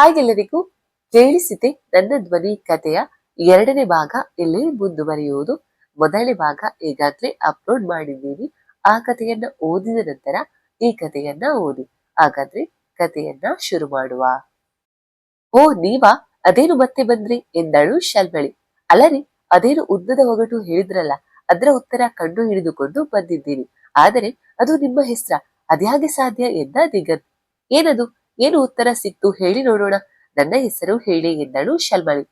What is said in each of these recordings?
ಹಾಗೆಲ್ಲರಿಗೂ ಕೇಳಿಸಿದೆ ನನ್ನ ಧ್ವನಿ ಕಥೆಯ ಎರಡನೇ ಭಾಗ ಇಲ್ಲಿ ಮುಂದುವರಿಯುವುದು. ಮೊದಲನೇ ಭಾಗ ಈಗಾಗಲೇ ಅಪ್ಲೋಡ್ ಮಾಡಿದ್ದೀನಿ ಆ ಕಥೆಯನ್ನ ಓದಿದ ನಂತರ ಈ ಕಥೆಯನ್ನ ಓದಿ. ಹಾಗಾದ್ರೆ ಕಥೆಯನ್ನ ಶುರು ಮಾಡುವ. ಓ ನೀವ, ಅದೇನು ಮತ್ತೆ ಬಂದ್ರಿ? ಎಂದಳು ಶಲ್ಬಳಿ ಅಲ್ಲರಿ, ಅದೇನು ಉದ್ದದ ಒಗಟು ಹೇಳಿದ್ರಲ್ಲ, ಅದರ ಉತ್ತರ ಕಂಡು ಹಿಡಿದುಕೊಂಡು ಬಂದಿದ್ದೀರಿ. ಆದರೆ ಅದು ನಿಮ್ಮ ಹೆಸರ, ಅದ್ಯಾಗೆ ಸಾಧ್ಯ ಎಂದ ದಿಗಂತ್. ಏನದು? ಏನು ಉತ್ತರ ಸಿಕ್ತು ಹೇಳಿ ನೋಡೋಣ. ನನ್ನ ಹೆಸರು ಹೇಳಿ ಎಂದಳು ಶಲ್ಮಳಿ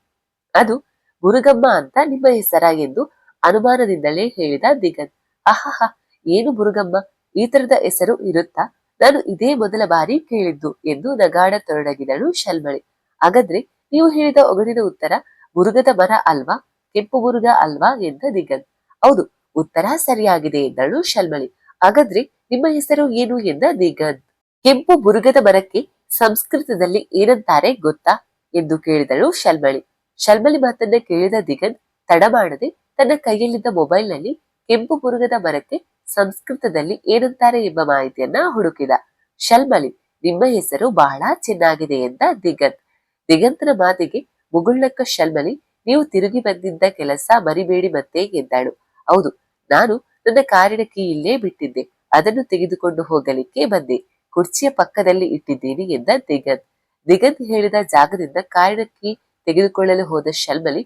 ಅದು ಮುರುಗಮ್ಮ ಅಂತ ನಿಮ್ಮ ಹೆಸರ ಎಂದು ಅನುಮಾನದಿಂದಲೇ ಹೇಳಿದ ದಿಗನ್ ಅಹಹ ಏನು ಮುರುಗಮ್ಮ, ಈ ತರದ ಹೆಸರು ಇರುತ್ತಾ? ನಾನು ಇದೇ ಮೊದಲ ಬಾರಿ ಕೇಳಿದ್ದು ಎಂದು ನಗಾಡ ತೊರಡಗಿದಳು ಶಲ್ಮಳಿ ಹಾಗಾದ್ರೆ ನೀವು ಹೇಳಿದ ಒಗಡಿನ ಉತ್ತರ ಮುರುಗದ ಮರ ಅಲ್ವಾ? ಕೆಂಪು ಮುರುಗ ಅಲ್ವಾ ಎಂದ ದಿಗಂತ್. ಹೌದು, ಉತ್ತರ ಸರಿಯಾಗಿದೆ ಎಂದಳು ಶಲ್ಮಳಿ ಹಾಗಾದ್ರೆ ನಿಮ್ಮ ಹೆಸರು ಏನು ಎಂದ ದಿಗಂತ್? ಕೆಂಪು ಮುರುಗದ ಮರಕ್ಕೆ ಸಂಸ್ಕೃತದಲ್ಲಿ ಏನಂತಾರೆ ಗೊತ್ತಾ ಎಂದು ಕೇಳಿದಳು ಶಲ್ಬಳಿ ಶಲ್ಬಳಿ ಮಾತನ್ನ ಕೇಳಿದ ದಿಗನ್ ತಡ ಮಾಡದೆ ತನ್ನ ಕೈಯಲ್ಲಿದ್ದ ಮೊಬೈಲ್ನಲ್ಲಿ ಕೆಂಪು ಮುರುಗದ ಮರಕ್ಕೆ ಸಂಸ್ಕೃತದಲ್ಲಿ ಏನಂತಾರೆ ಎಂಬ ಮಾಹಿತಿಯನ್ನ ಹುಡುಕಿದ. ಶಲ್ಮಳಿ, ನಿಮ್ಮ ಹೆಸರು ಬಹಳ ಚೆನ್ನಾಗಿದೆ ಎಂದ ದಿಗಂತ್. ದಿಗಂತನ ಮಾತಿಗೆ ಮುಗುಳ್ನಕ್ಕ ಶಲ್ಮಳಿ, ನೀವು ತಿರುಗಿ ಬಂದಿದ್ದ ಕೆಲಸ ಮರಿಬೇಡಿ ಮತ್ತೆ ಎಂದಳು. ಹೌದು, ನಾನು ನನ್ನ ಕಾರಿನ ಕೀ ಇಲ್ಲೇ ಬಿಟ್ಟಿದ್ದೆ, ಅದನ್ನು ತೆಗೆದುಕೊಂಡು ಹೋಗಲಿಕ್ಕೆ ಬಂದೆ. ಕುರ್ಚಿಯ ಪಕ್ಕದಲ್ಲಿ ಇಟ್ಟಿದ್ದೀನಿ ಎಂದ ದಿಗದ್. ದಿಗಂತ್ ಹೇಳಿದ ಜಾಗದಿಂದ ಕಾರಣಕ್ಕೆ ತೆಗೆದುಕೊಳ್ಳಲು ಹೋದ ಶಲ್ಮಲಿ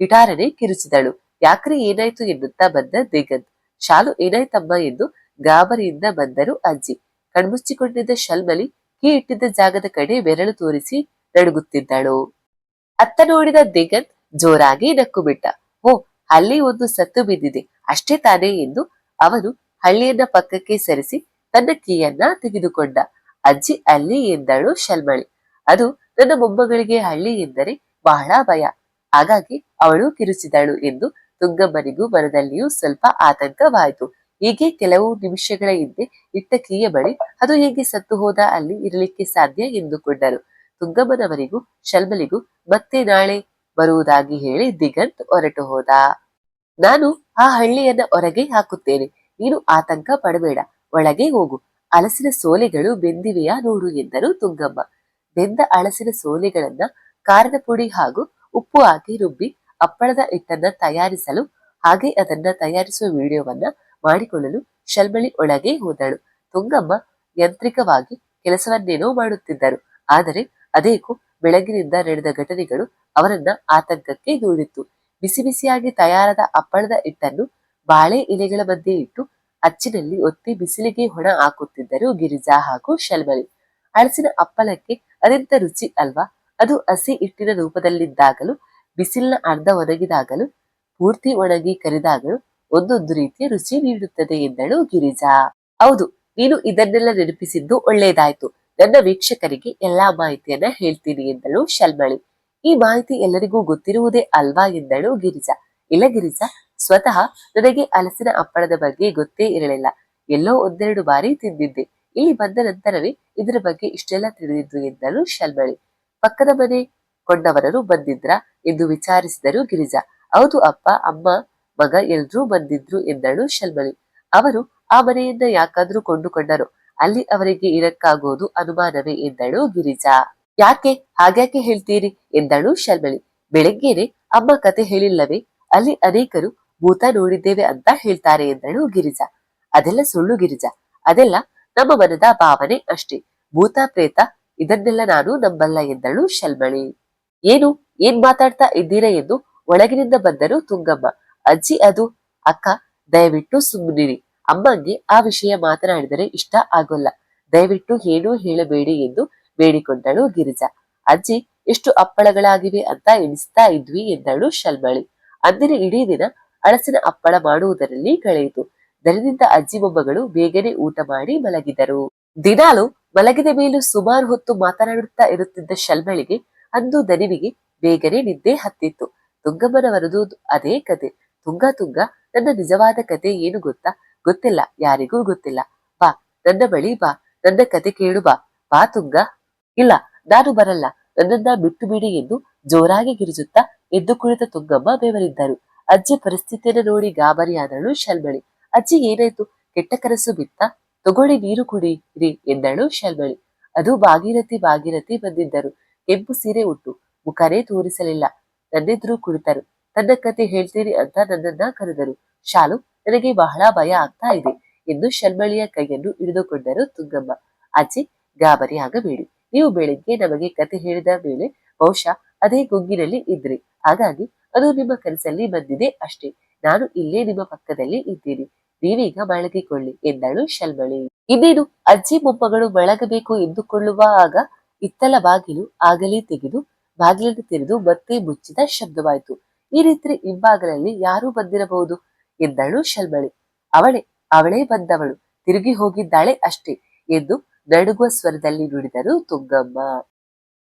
ಗಿಟಾರನೆ ಕಿರುಚಿದಳು. ಯಾಕ್ರೆ ಏನಾಯ್ತು ಎನ್ನುತ್ತಾ ಬಂದ ದಿಗಂತ್ ಶಾಲು ಏನಾಯ್ತಮ್ಮ ಎಂದು ಗಾಬರಿಯಿಂದ ಬಂದರು ಅಜ್ಜಿ. ಕಣ್ಮುಚ್ಚಿಕೊಂಡಿದ್ದ ಶಲ್ಮಲಿ ಕೀ ಇಟ್ಟಿದ್ದ ಜಾಗದ ಕಡೆ ಬೆರಳು ತೋರಿಸಿ ನಡುಗುತ್ತಿದ್ದಳು. ಅತ್ತ ನೋಡಿದ ದಿಗಂತ್ ಜೋರಾಗಿ ನಕ್ಕು ಬಿಟ್ಟ ಓ, ಅಲ್ಲಿ ಒಂದು ಸತ್ತು ಬಿದ್ದಿದೆ. ಅಷ್ಟೇ ತಾನೇ ಎಂದು ಅವನು ಹಳ್ಳಿಯನ್ನ ಪಕ್ಕಕ್ಕೆ ಸರಿಸಿ ತನ್ನ ಕೀಯನ್ನ ತೆಗೆದುಕೊಂಡ ಅಜ್ಜಿ ಅಲ್ಲಿ ಎಂದಳು ಶಲ್ಮಳಿ. ಅದು ನನ್ನ ಮೊಮ್ಮಗಳಿಗೆ ಹಳ್ಳಿ ಎಂದರೆ ಬಹಳ ಭಯ. ಹಾಗಾಗಿ ಅವಳು ಕಿರುಚಿದಳು ಎಂದು ತುಂಗಮ್ಮನಿಗೂ ಮನದಲ್ಲಿಯೂ ಸ್ವಲ್ಪ ಆತಂಕವಾಯಿತು. ಹೀಗೆ ಕೆಲವು ನಿಮಿಷಗಳ ಹಿಂದೆ ಇಟ್ಟ ಕೀಯ ಬಳಿ ಅದು ಹೇಗೆ ಸತ್ತು ಹೋದ ಅಲ್ಲಿ ಇರಲಿಕ್ಕೆ ಸಾಧ್ಯ ಎಂದುಕೊಂಡರು. ತುಂಗಮ್ಮನವರಿಗೂ ಶಲ್ಮಲಿಗೂ ಮತ್ತೆ ನಾಳೆ ಬರುವುದಾಗಿ ಹೇಳಿ ದಿಗಂತ್ ಹೊರಟು ಹೋದ. ನಾನು ಆ ಹಳ್ಳಿಯನ್ನ ಹೊರಗೆ ಹಾಕುತ್ತೇನೆ. ನೀನು ಆತಂಕ ಪಡಬೇಡ. ಒಳಗೆ ಹೋಗು. ಅಲಸಿನ ಸೋಲೆಗಳು ಬೆಂದಿವೆಯಾ ನೋಡು ಎಂದರು ತುಂಗಮ್ಮ. ಬೆಂದ ಹಲಸಿನ ಸೋಲೆಗಳನ್ನ ಖಾರದ ಪುಡಿ ಹಾಗೂ ಉಪ್ಪು ಹಾಕಿ ರುಬ್ಬಿ ಅಪ್ಪಳದ ಹಿಟ್ಟನ್ನ ತಯಾರಿಸಲು, ಹಾಗೆ ಅದನ್ನ ತಯಾರಿಸುವ ವಿಡಿಯೋವನ್ನ ಮಾಡಿಕೊಳ್ಳಲು ಶಲ್ಮಳಿ ಒಳಗೆ ಹೋದಳು. ತುಂಗಮ್ಮ ಯಾಂತ್ರಿಕವಾಗಿ ಕೆಲಸವನ್ನೇನೋ ಮಾಡುತ್ತಿದ್ದರು. ಆದರೆ ಅದೇಕು ಬೆಳಗಿನಿಂದ ನಡೆದ ಘಟನೆಗಳು ಅವರನ್ನ ಆತಂಕಕ್ಕೆ ದೂಡಿತ್ತು ಬಿಸಿ ಬಿಸಿಯಾಗಿ ತಯಾರಾದ ಅಪ್ಪಳದ ಹಿಟ್ಟನ್ನು ಬಾಳೆ ಎಲೆಗಳ ಮಧ್ಯೆ ಇಟ್ಟು ಅಚ್ಚಿನಲ್ಲಿ ಒತ್ತಿ ಬಿಸಿಲಿಗೆ ಹೊಣ ಹಾಕುತ್ತಿದ್ದರು ಗಿರಿಜಾ ಹಾಗೂ ಶಲ್ಮಲಿ ಅಳಸಿನ ಅಪ್ಪಲಕ್ಕೆ ಅದೆಂತ ರುಚಿ ಅಲ್ವಾ? ಅದು ಹಸಿ ಹಿಟ್ಟಿನ ರೂಪದಲ್ಲಿದ್ದಾಗಲೂ, ಬಿಸಿಲಿನ ಅರ್ಧ ಒಣಗಿದಾಗಲೂ ಪೂರ್ತಿ ಒಣಗಿ ಕರಿದಾಗಲೂ ಒಂದೊಂದು ರೀತಿಯ ರುಚಿ ನೀಡುತ್ತದೆ ಎಂದಳು ಗಿರಿಜಾ. ಹೌದು, ನೀನು ಇದನ್ನೆಲ್ಲ ನೆನಪಿಸಿದ್ದು ಒಳ್ಳೆಯದಾಯ್ತು ನನ್ನ ವೀಕ್ಷಕರಿಗೆ ಎಲ್ಲಾ ಮಾಹಿತಿಯನ್ನ ಹೇಳ್ತೀನಿ ಎಂದಳು ಶಲ್ಮಳಿ. ಈ ಮಾಹಿತಿ ಎಲ್ಲರಿಗೂ ಗೊತ್ತಿರುವುದೇ ಅಲ್ವಾ ಎಂದಳು ಗಿರಿಜಾ. ಇಲ್ಲ ಗಿರಿಜಾ ಸ್ವತಃ ನನಗೆ ಹಲಸಿನ ಅಪ್ಪಳದ ಬಗ್ಗೆ ಗೊತ್ತೇ ಇರಲಿಲ್ಲ. ಎಲ್ಲೋ ಒಂದೆರಡು ಬಾರಿ ತಿಂದಿದ್ದೆ. ಇಲ್ಲಿ ಬಂದ ನಂತರವೇ ಇದರ ಬಗ್ಗೆ ಇಷ್ಟೆಲ್ಲ ತಿಳಿದಿದ್ದು ಎಂದಳು ಶಲ್ಮಳಿ. ಪಕ್ಕದ ಮನೆ ಕೊಂಡವರರು ಬಂದಿದ್ರ ಎಂದು ವಿಚಾರಿಸಿದರು ಗಿರಿಜಾ. ಹೌದು ಅಪ್ಪ, ಅಮ್ಮ, ಮಗ ಎಲ್ರೂ ಬಂದಿದ್ರು ಎಂದಳು ಶಲ್ಮಳಿ. ಅವರು ಆ ಮನೆಯನ್ನ ಯಾಕಾದ್ರೂ ಕೊಂಡುಕೊಂಡರು. ಅಲ್ಲಿ ಅವರಿಗೆ ಇರಕ್ಕಾಗೋದು ಅನುಮಾನವೇ ಎಂದಳು ಗಿರಿಜಾ. ಯಾಕೆ? ಹಾಗ್ಯಾಕೆ ಹೇಳ್ತೀರಿ? ಎಂದಳು ಶಲ್ಮಳಿ. ಬೆಳಗ್ಗೆನೆ ಅಮ್ಮ ಕತೆ ಹೇಳಿಲ್ಲವೇ? ಅಲ್ಲಿ ಅನೇಕರು ಭೂತ ನೋಡಿದ್ದೇವೆ ಅಂತ ಹೇಳ್ತಾರೆ ಎಂದಳು ಗಿರಿಜಾ. ಅದೆಲ್ಲ ಸುಳ್ಳು ಗಿರಿಜಾ. ಅದೆಲ್ಲ ನಮ್ಮ ಮನದ ಭಾವನೆ ಅಷ್ಟೇ. ಭೂತ, ಪ್ರೇತ, ಇದನ್ನೆಲ್ಲ ನಾನು ನಂಬಲ್ಲ ಎಂದಳು ಶಲ್ಮಳಿ ಏನು? ಏನ್ ಮಾತಾಡ್ತಾ ಇದ್ದೀರಾ ಎಂದು ಒಳಗಿನಿಂದ ಬಂದರು ತುಂಗಮ್ಮ. ಅಜ್ಜಿ, ಅದು? ಅಕ್ಕ, ದಯವಿಟ್ಟು ಸುಮ್ಮನಿರಿ ಅಮ್ಮಂಗೆ ಆ ವಿಷಯ ಮಾತನಾಡಿದರೆ ಇಷ್ಟ ಆಗೋಲ್ಲ. ದಯವಿಟ್ಟು ಏನೂ ಹೇಳಬೇಡಿ ಎಂದು ಬೇಡಿಕೊಂಡಳು ಗಿರಿಜಾ. ಅಜ್ಜಿ, ಎಷ್ಟು ಅಪ್ಪಳಗಳಾಗಿವೆ ಅಂತ ಎಣಿಸ್ತಾ ಇದ್ವಿ ಎಂದಳು ಶಲ್ಮಳಿ. ಅಂದಿನ ಇಡೀ ದಿನ ಹಳಸಿನ ಅಪ್ಪಳ ಮಾಡುವುದರಲ್ಲಿ ಕಳೆಯಿತು. ದರದಿಂದ ಅಜ್ಜಿ ಮೊಮ್ಮಗಳು ಬೇಗನೆ ಊಟ ಮಾಡಿ ಮಲಗಿದರು. ದಿನಾಲು ಮಲಗಿದ ಮೇಲೂ ಸುಮಾರು ಹೊತ್ತು ಮಾತನಾಡುತ್ತಾ ಇರುತ್ತಿದ್ದ ಶಲ್ಮಳಿಗೆ ಅಂದು ದನಿವಿಗೆ ಬೇಗನೆ ನಿದ್ದೆ ಹತ್ತಿತ್ತು. ತುಂಗಮ್ಮನವರದು ಅದೇ ಕತೆ. ತುಂಗ ತುಂಗ, ನನ್ನ ನಿಜವಾದ ಕತೆ ಏನು ಗೊತ್ತಾ? ಗೊತ್ತಿಲ್ಲ, ಯಾರಿಗೂ ಗೊತ್ತಿಲ್ಲ. ಬಾ, ನನ್ನ ಬಳಿ ಬಾ, ನನ್ನ ಕತೆ ಕೇಳು ಬಾ. ಬಾ ತುಂಗ. ಇಲ್ಲ, ನಾನು ಬರಲ್ಲ. ನನ್ನನ್ನ ಬಿಟ್ಟು ಬಿಡಿ ಎಂದು ಜೋರಾಗಿ ಗಿರಿಜುತ್ತಾ ಎದ್ದು ಕುಳಿತ ತುಂಗಮ್ಮ ಬೆವರಿದ್ದರು. ಅಜ್ಜಿ ಪರಿಸ್ಥಿತಿಯನ್ನು ನೋಡಿ ಗಾಬರಿಯಾದಳು ಶಲ್ಬಳಿ. ಅಜ್ಜಿ ಏನಾಯ್ತು? ಕೆಟ್ಟ ಕನಸು ಬಿತ್ತ? ತಗೊಳ್ಳಿ ನೀರು ಕುಡಿರಿ ಎಂದಳು ಶಲ್ಬಳಿ. ಅದು ಭಾಗೀರಥಿ ಭಾಗೀರಥಿ ಬಂದಿದ್ದರು. ಕೆಂಪು ಸೀರೆ ಉಟ್ಟು ಮುಖರೇ ತೋರಿಸಲಿಲ್ಲ. ನನ್ನೆದುರು ಕುಳಿತರು. ತನ್ನ ಕತೆ ಹೇಳ್ತೀರಿ ಅಂತ ನನ್ನನ್ನ ಕರೆದರು. ಶಾಲು, ನನಗೆ ಬಹಳ ಭಯ ಆಗ್ತಾ ಇದೆ ಎಂದು ಶಲ್ಮಳಿಯ ಕೈಯನ್ನು ಹಿಡಿದುಕೊಂಡರು ತುಂಗಮ್ಮ. ಅಜ್ಜಿ, ಗಾಬರಿ ಆಗಬೇಡಿ. ನೀವು ಬೆಳಿಗ್ಗೆ ನಮಗೆ ಕತೆ ಹೇಳಿದ ಮೇಲೆ ಬಹುಶಃ ಅದೇ ಗುಂಗಿನಲ್ಲಿ ಇದ್ರಿ. ಹಾಗಾಗಿ ಅದು ನಿಮ್ಮ ಕನಸಲ್ಲಿ ಬಂದಿದೆ ಅಷ್ಟೇ. ನಾನು ಇಲ್ಲೇ ನಿಮ್ಮ ಪಕ್ಕದಲ್ಲಿ ಇದ್ದೀನಿ. ನೀವೀಗ ಮಳಗಿಕೊಳ್ಳಿ ಎಂದಳು ಶಲ್ಮಳಿ. ಇನ್ನೇನು ಅಜ್ಜಿ ಮೊಮ್ಮಗಳು ಮಲಗಬೇಕು ಎಂದುಕೊಳ್ಳುವಾಗ ಇತ್ತಲ ಬಾಗಿಲು ಆಗಲೇ ತೆಗೆದು ಬಾಗಿಲನ್ನು ತೆರೆದು ಮತ್ತೆ ಮುಚ್ಚಿದ ಶಬ್ದವಾಯಿತು. ಈ ರೀತಿ ಹಿಂಬಾಗಲಲ್ಲಿ ಯಾರು ಬಂದಿರಬಹುದು ಎಂದಳು ಶಲ್ಮಳಿ. ಅವಳೇ ಅವಳೇ ಬಂದವಳು. ತಿರುಗಿ ಹೋಗಿದ್ದಾಳೆ ಅಷ್ಟೇ ಎಂದು ನಡುಗುವ ಸ್ವರದಲ್ಲಿ ನುಡಿದರು ತುಂಗಮ್ಮ.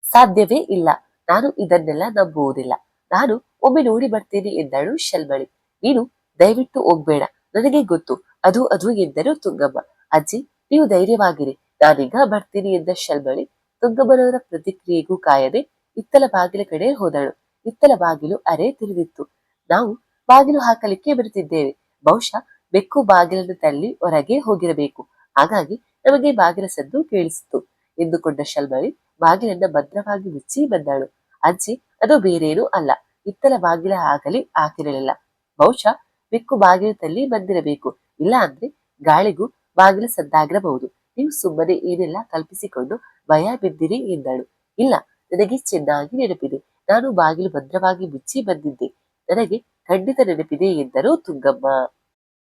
ಸಾಧ್ಯವೇ ಇಲ್ಲ. ನಾನು ಇದನ್ನೆಲ್ಲ ನಂಬುವುದಿಲ್ಲ. ನಾನು ಒಮ್ಮೆ ನೋಡಿ ಬರ್ತೀನಿ ಎಂದಳು ಶಲ್ಮಳಿ. ನೀನು ದಯವಿಟ್ಟು ಹೋಗ್ಬೇಡ. ನನಗೆ ಗೊತ್ತು. ಅದು ಅದು ಎಂದರು ತುಂಗಮ್ಮ. ಅಜ್ಜಿ, ನೀವು ಧೈರ್ಯವಾಗಿರಿ. ನಾನೀಗ ಬರ್ತೀನಿ ಎಂದ ಶಲ್ಮಳಿ. ತುಂಗಮ್ಮನವರ ಪ್ರತಿಕ್ರಿಯೆಗೂ ಕಾಯದೆ ಇತ್ತಲ ಬಾಗಿಲ ಕಡೆ ಹೋದಳು. ಇತ್ತಲ ಬಾಗಿಲು ಅರೆ ತಿಳಿದಿತ್ತು ನಾವು ಬಾಗಿಲು ಹಾಕಲಿಕ್ಕೆ ಬರುತ್ತಿದ್ದೇವೆ. ಬಹುಶಃ ಬೆಕ್ಕು ಬಾಗಿಲನ್ನು ತಳ್ಳಿ ಹೊರಗೆ ಹೋಗಿರಬೇಕು. ಹಾಗಾಗಿ ನಮಗೆ ಬಾಗಿಲ ಸದ್ದು ಕೇಳಿಸಿತು. ಎಂದುಕೊಂಡ ಶಲ್ಮಳಿ ಬಾಗಿಲನ್ನ ಭದ್ರವಾಗಿ ಮುಚ್ಚಿ ಬಂದಳು. ಅಜ್ಜಿ ಅದು ಬೇರೇನೂ ಅಲ್ಲ. ಇತ್ತಲ ಬಾಗಿಲ ಆಗಲಿ ಹಾಕಿರಲಿಲ್ಲ. ಬಹುಶಃ ಬೆಕ್ಕು ಬಾಗಿಲು ತಳ್ಳಿ ಬಂದಿರಬೇಕು. ಇಲ್ಲ ಅಂದ್ರೆ ಗಾಳಿಗೂ ಬಾಗಿಲು ಸದ್ದಾಗಿರಬಹುದು. ನೀವು ಸುಮ್ಮನೆ ಏನೆಲ್ಲ ಕಲ್ಪಿಸಿಕೊಂಡು ಭಯ ಬಿದ್ದಿರಿ ಎಂದಳು. ಇಲ್ಲ, ನನಗೆ ಚೆನ್ನಾಗಿ ನೆನಪಿದೆ. ನಾನು ಬಾಗಿಲು ಭದ್ರವಾಗಿ ಮುಚ್ಚಿ ಬಂದಿದ್ದೆ. ನನಗೆ ಖಂಡಿತ ನೆನಪಿದೆ ಎಂದರು ತುಂಗಮ್ಮ.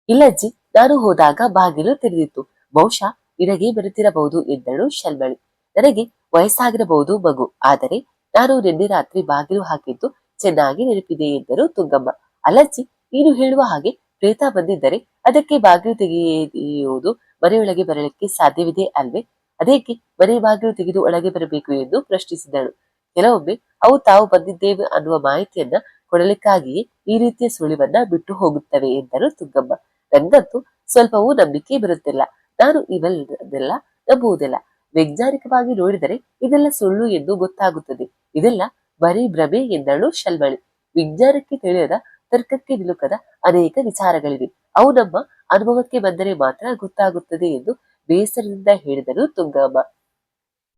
ಇಲ್ಲಜ್ಜಿ ನಾನು ಹೋದಾಗ ಬಾಗಿಲು ತೆರೆದಿತ್ತು. ಬಹುಶಃ ನಿನಗೆ ಬರುತ್ತಿರಬಹುದು ಎಂದಳು ಶಲ್ಮಳಿ. ನನಗೆ ವಯಸ್ಸಾಗಿರಬಹುದು ಮಗು, ಆದರೆ ನಾನು ನಿನ್ನೆ ರಾತ್ರಿ ಬಾಗಿಲು ಹಾಕಿದ್ದು ಚೆನ್ನಾಗಿ ನೆನಪಿದೆ ಎಂದರು ತುಂಗಮ್ಮ. ಅಲರ್ಜಿ? ನೀನು ಹೇಳುವ ಹಾಗೆ ಪ್ರೇತ ಬಂದಿದ್ದರೆ ಅದಕ್ಕೆ ಬಾಗಿಲು ತೆಗೆಯುವುದು ಮನೆಯೊಳಗೆ ಬರಲಿಕ್ಕೆ ಸಾಧ್ಯವಿದೆ ಅಲ್ವೇ? ಅದೇಕೆ ಮನೆ ಬಾಗಿಲು ತೆಗೆದು ಒಳಗೆ ಬರಬೇಕು ಎಂದು ಪ್ರಶ್ನಿಸಿದಳು. ಕೆಲವೊಮ್ಮೆ ಅವು ತಾವು ಬಂದಿದ್ದೇವೆ ಅನ್ನುವ ಮಾಹಿತಿಯನ್ನ ಕೊಡಲಿಕ್ಕಾಗಿಯೇ ಈ ರೀತಿಯ ಸುಳಿವನ್ನ ಬಿಟ್ಟು ಹೋಗುತ್ತವೆ ಎಂದರು ತುಂಗಮ್ಮ. ನಂಗಂತೂ ಸ್ವಲ್ಪವೂ ನಂಬಿಕೆ ಬರುತ್ತಿಲ್ಲ. ನಾನು ಇವೆಲ್ಲದೆಲ್ಲ ನಂಬುವುದಿಲ್ಲ. ವೈಜ್ಞಾನಿಕವಾಗಿ ನೋಡಿದರೆ ಇದೆಲ್ಲ ಸುಳ್ಳು ಎಂದು ಗೊತ್ತಾಗುತ್ತದೆ. ಇದೆಲ್ಲ ಬರೀ ಭ್ರಮೆ ಎಂದಳು ಶಲ್ಬಳಿ ವಿಜ್ಞಾನಕ್ಕೆ ತಿಳಿಯದ ತರ್ಕಕ್ಕೆ ನಿಲುಕದ ಅನೇಕ ವಿಚಾರಗಳಿವೆ. ಅವು ನಮ್ಮ ಅನುಭವಕ್ಕೆ ಬಂದರೆ ಮಾತ್ರ ಗೊತ್ತಾಗುತ್ತದೆ ಎಂದು ಬೇಸರದಿಂದ ಹೇಳಿದರು ತುಂಗಮ್ಮ.